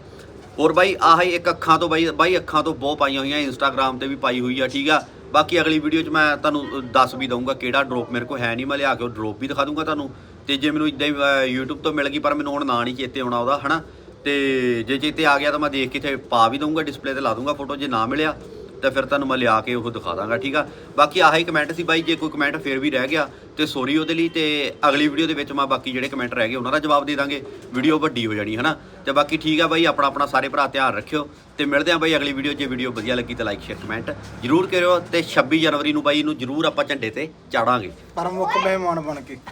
ਹੋਰ ਬਾਈ ਆਹ ਇੱਕ ਅੱਖਾਂ ਤੋਂ ਬਾਈ ਬਾਈ ਅੱਖਾਂ ਤੋਂ ਬਹੁਤ ਪਾਈਆਂ ਹੋਈਆਂ ਇੰਸਟਾਗ੍ਰam ਤੇ ਵੀ ਪਾਈ ਹੋਈ ਆ ਠੀਕ ਆ? ਬਾਕੀ ਅਗਲੀ ਵੀਡੀਓ 'ਚ ਮੈਂ ਤੁਹਾਨੂੰ ਦੱਸ ਵੀ ਦਊਂਗਾ ਕਿਹੜਾ ਡ੍ਰੌਪ ਮੇਰੇ ਕੋਲ ਹੈ ਨਹੀਂ ਮੈਂ ਲਿਆ ਕੇ ਉਹ ਡ੍ਰੌਪ ਵੀ ਦਿਖਾ ਦੂੰਗਾ ਤੁਹਾਨੂੰ। ਤੇ ਜੇ ਮੈਨੂੰ ਇਦਾਂ ਹੀ ਅ, YouTube ਤੋਂ ਮਿਲ ਗਈ ਪਰ ਮੈਨੂੰ ਹੁਣ ਨਾਂ ਨਹੀਂ ਚੇਤੇ ਆਉਣਾ ਉਹਦਾ ਹਨਾ? ਤੇ ਜੇ ਚੇਤੇ ਆ ਗਿਆ ਤਾਂ ਮੈਂ ਦੇਖ ਕੇ ਇੱਥੇ ਪਾ ਵੀ ਦਊਂਗਾ ਡਿਸਪਲੇ ਤੇ ਲਾ ਦੂੰਗਾ ਫੋਟੋ ਜੇ ਨਾ ਮਿਲਿਆ ਤਾਂ ਫਿਰ ਤੁਹਾਨੂੰ ਮੈਂ ਲਿਆ ਕੇ ਉਹ ਦਿਖਾ ਦਾਂਗਾ, ਠੀਕ ਆ? ਬਾਕੀ ਆਹ ਹੀ ਕਮੈਂਟ ਸੀ ਬਾਈ, ਜੇ ਕੋਈ ਕਮੈਂਟ ਫੇਰ ਵੀ ਰਹਿ ਗਿਆ, ਤੇ ਸੌਰੀ ਉਹਦੇ ਲਈ, ਤੇ ਅਗਲੀ ਵੀਡੀਓ ਦੇ ਵਿੱਚ ਮੈਂ ਬਾਕੀ ਜਿਹੜੇ ਕਮੈਂਟ ਰਹਿ ਗਏ ਉਹਨਾਂ ਦਾ ਜਵਾਬ ਦੇ ਦਾਂਗੇ। ਵੀਡੀਓ ਵੱਡੀ ਹੋ ਜਾਣੀ, ਹਨਾ? ਤੇ ਬਾਕੀ ਠੀਕ ਆ ਬਾਈ ਆਪਣਾ ਆਪਣਾ ਸਾਰੇ ਭਰਾ ਧਿਆਨ ਰੱਖਿਓ, ਤੇ ਮਿਲਦੇ ਆਂ ਬਾਈ ਅਗਲੀ ਵੀਡੀਓ ਜੇ ਵੀਡੀਓ ਵਧੀਆ ਲੱਗੀ ਤਾਂ ਲਾਈਕ ਸ਼ੇਅਰ ਕਮੈਂਟ ਜਰੂਰ ਕਰਿਓ, ਤੇ 26 ਜਨਵਰੀ ਨੂੰ ਬਾਈ ਇਹਨੂੰ ਜਰੂਰ ਆਪਾਂ ਝੰਡੇ ਤੇ ਚਾੜਾਂਗੇ। ਪ੍ਰਮੁੱਖ ਮਹਿਮਾਨ ਬਣ ਕੇ।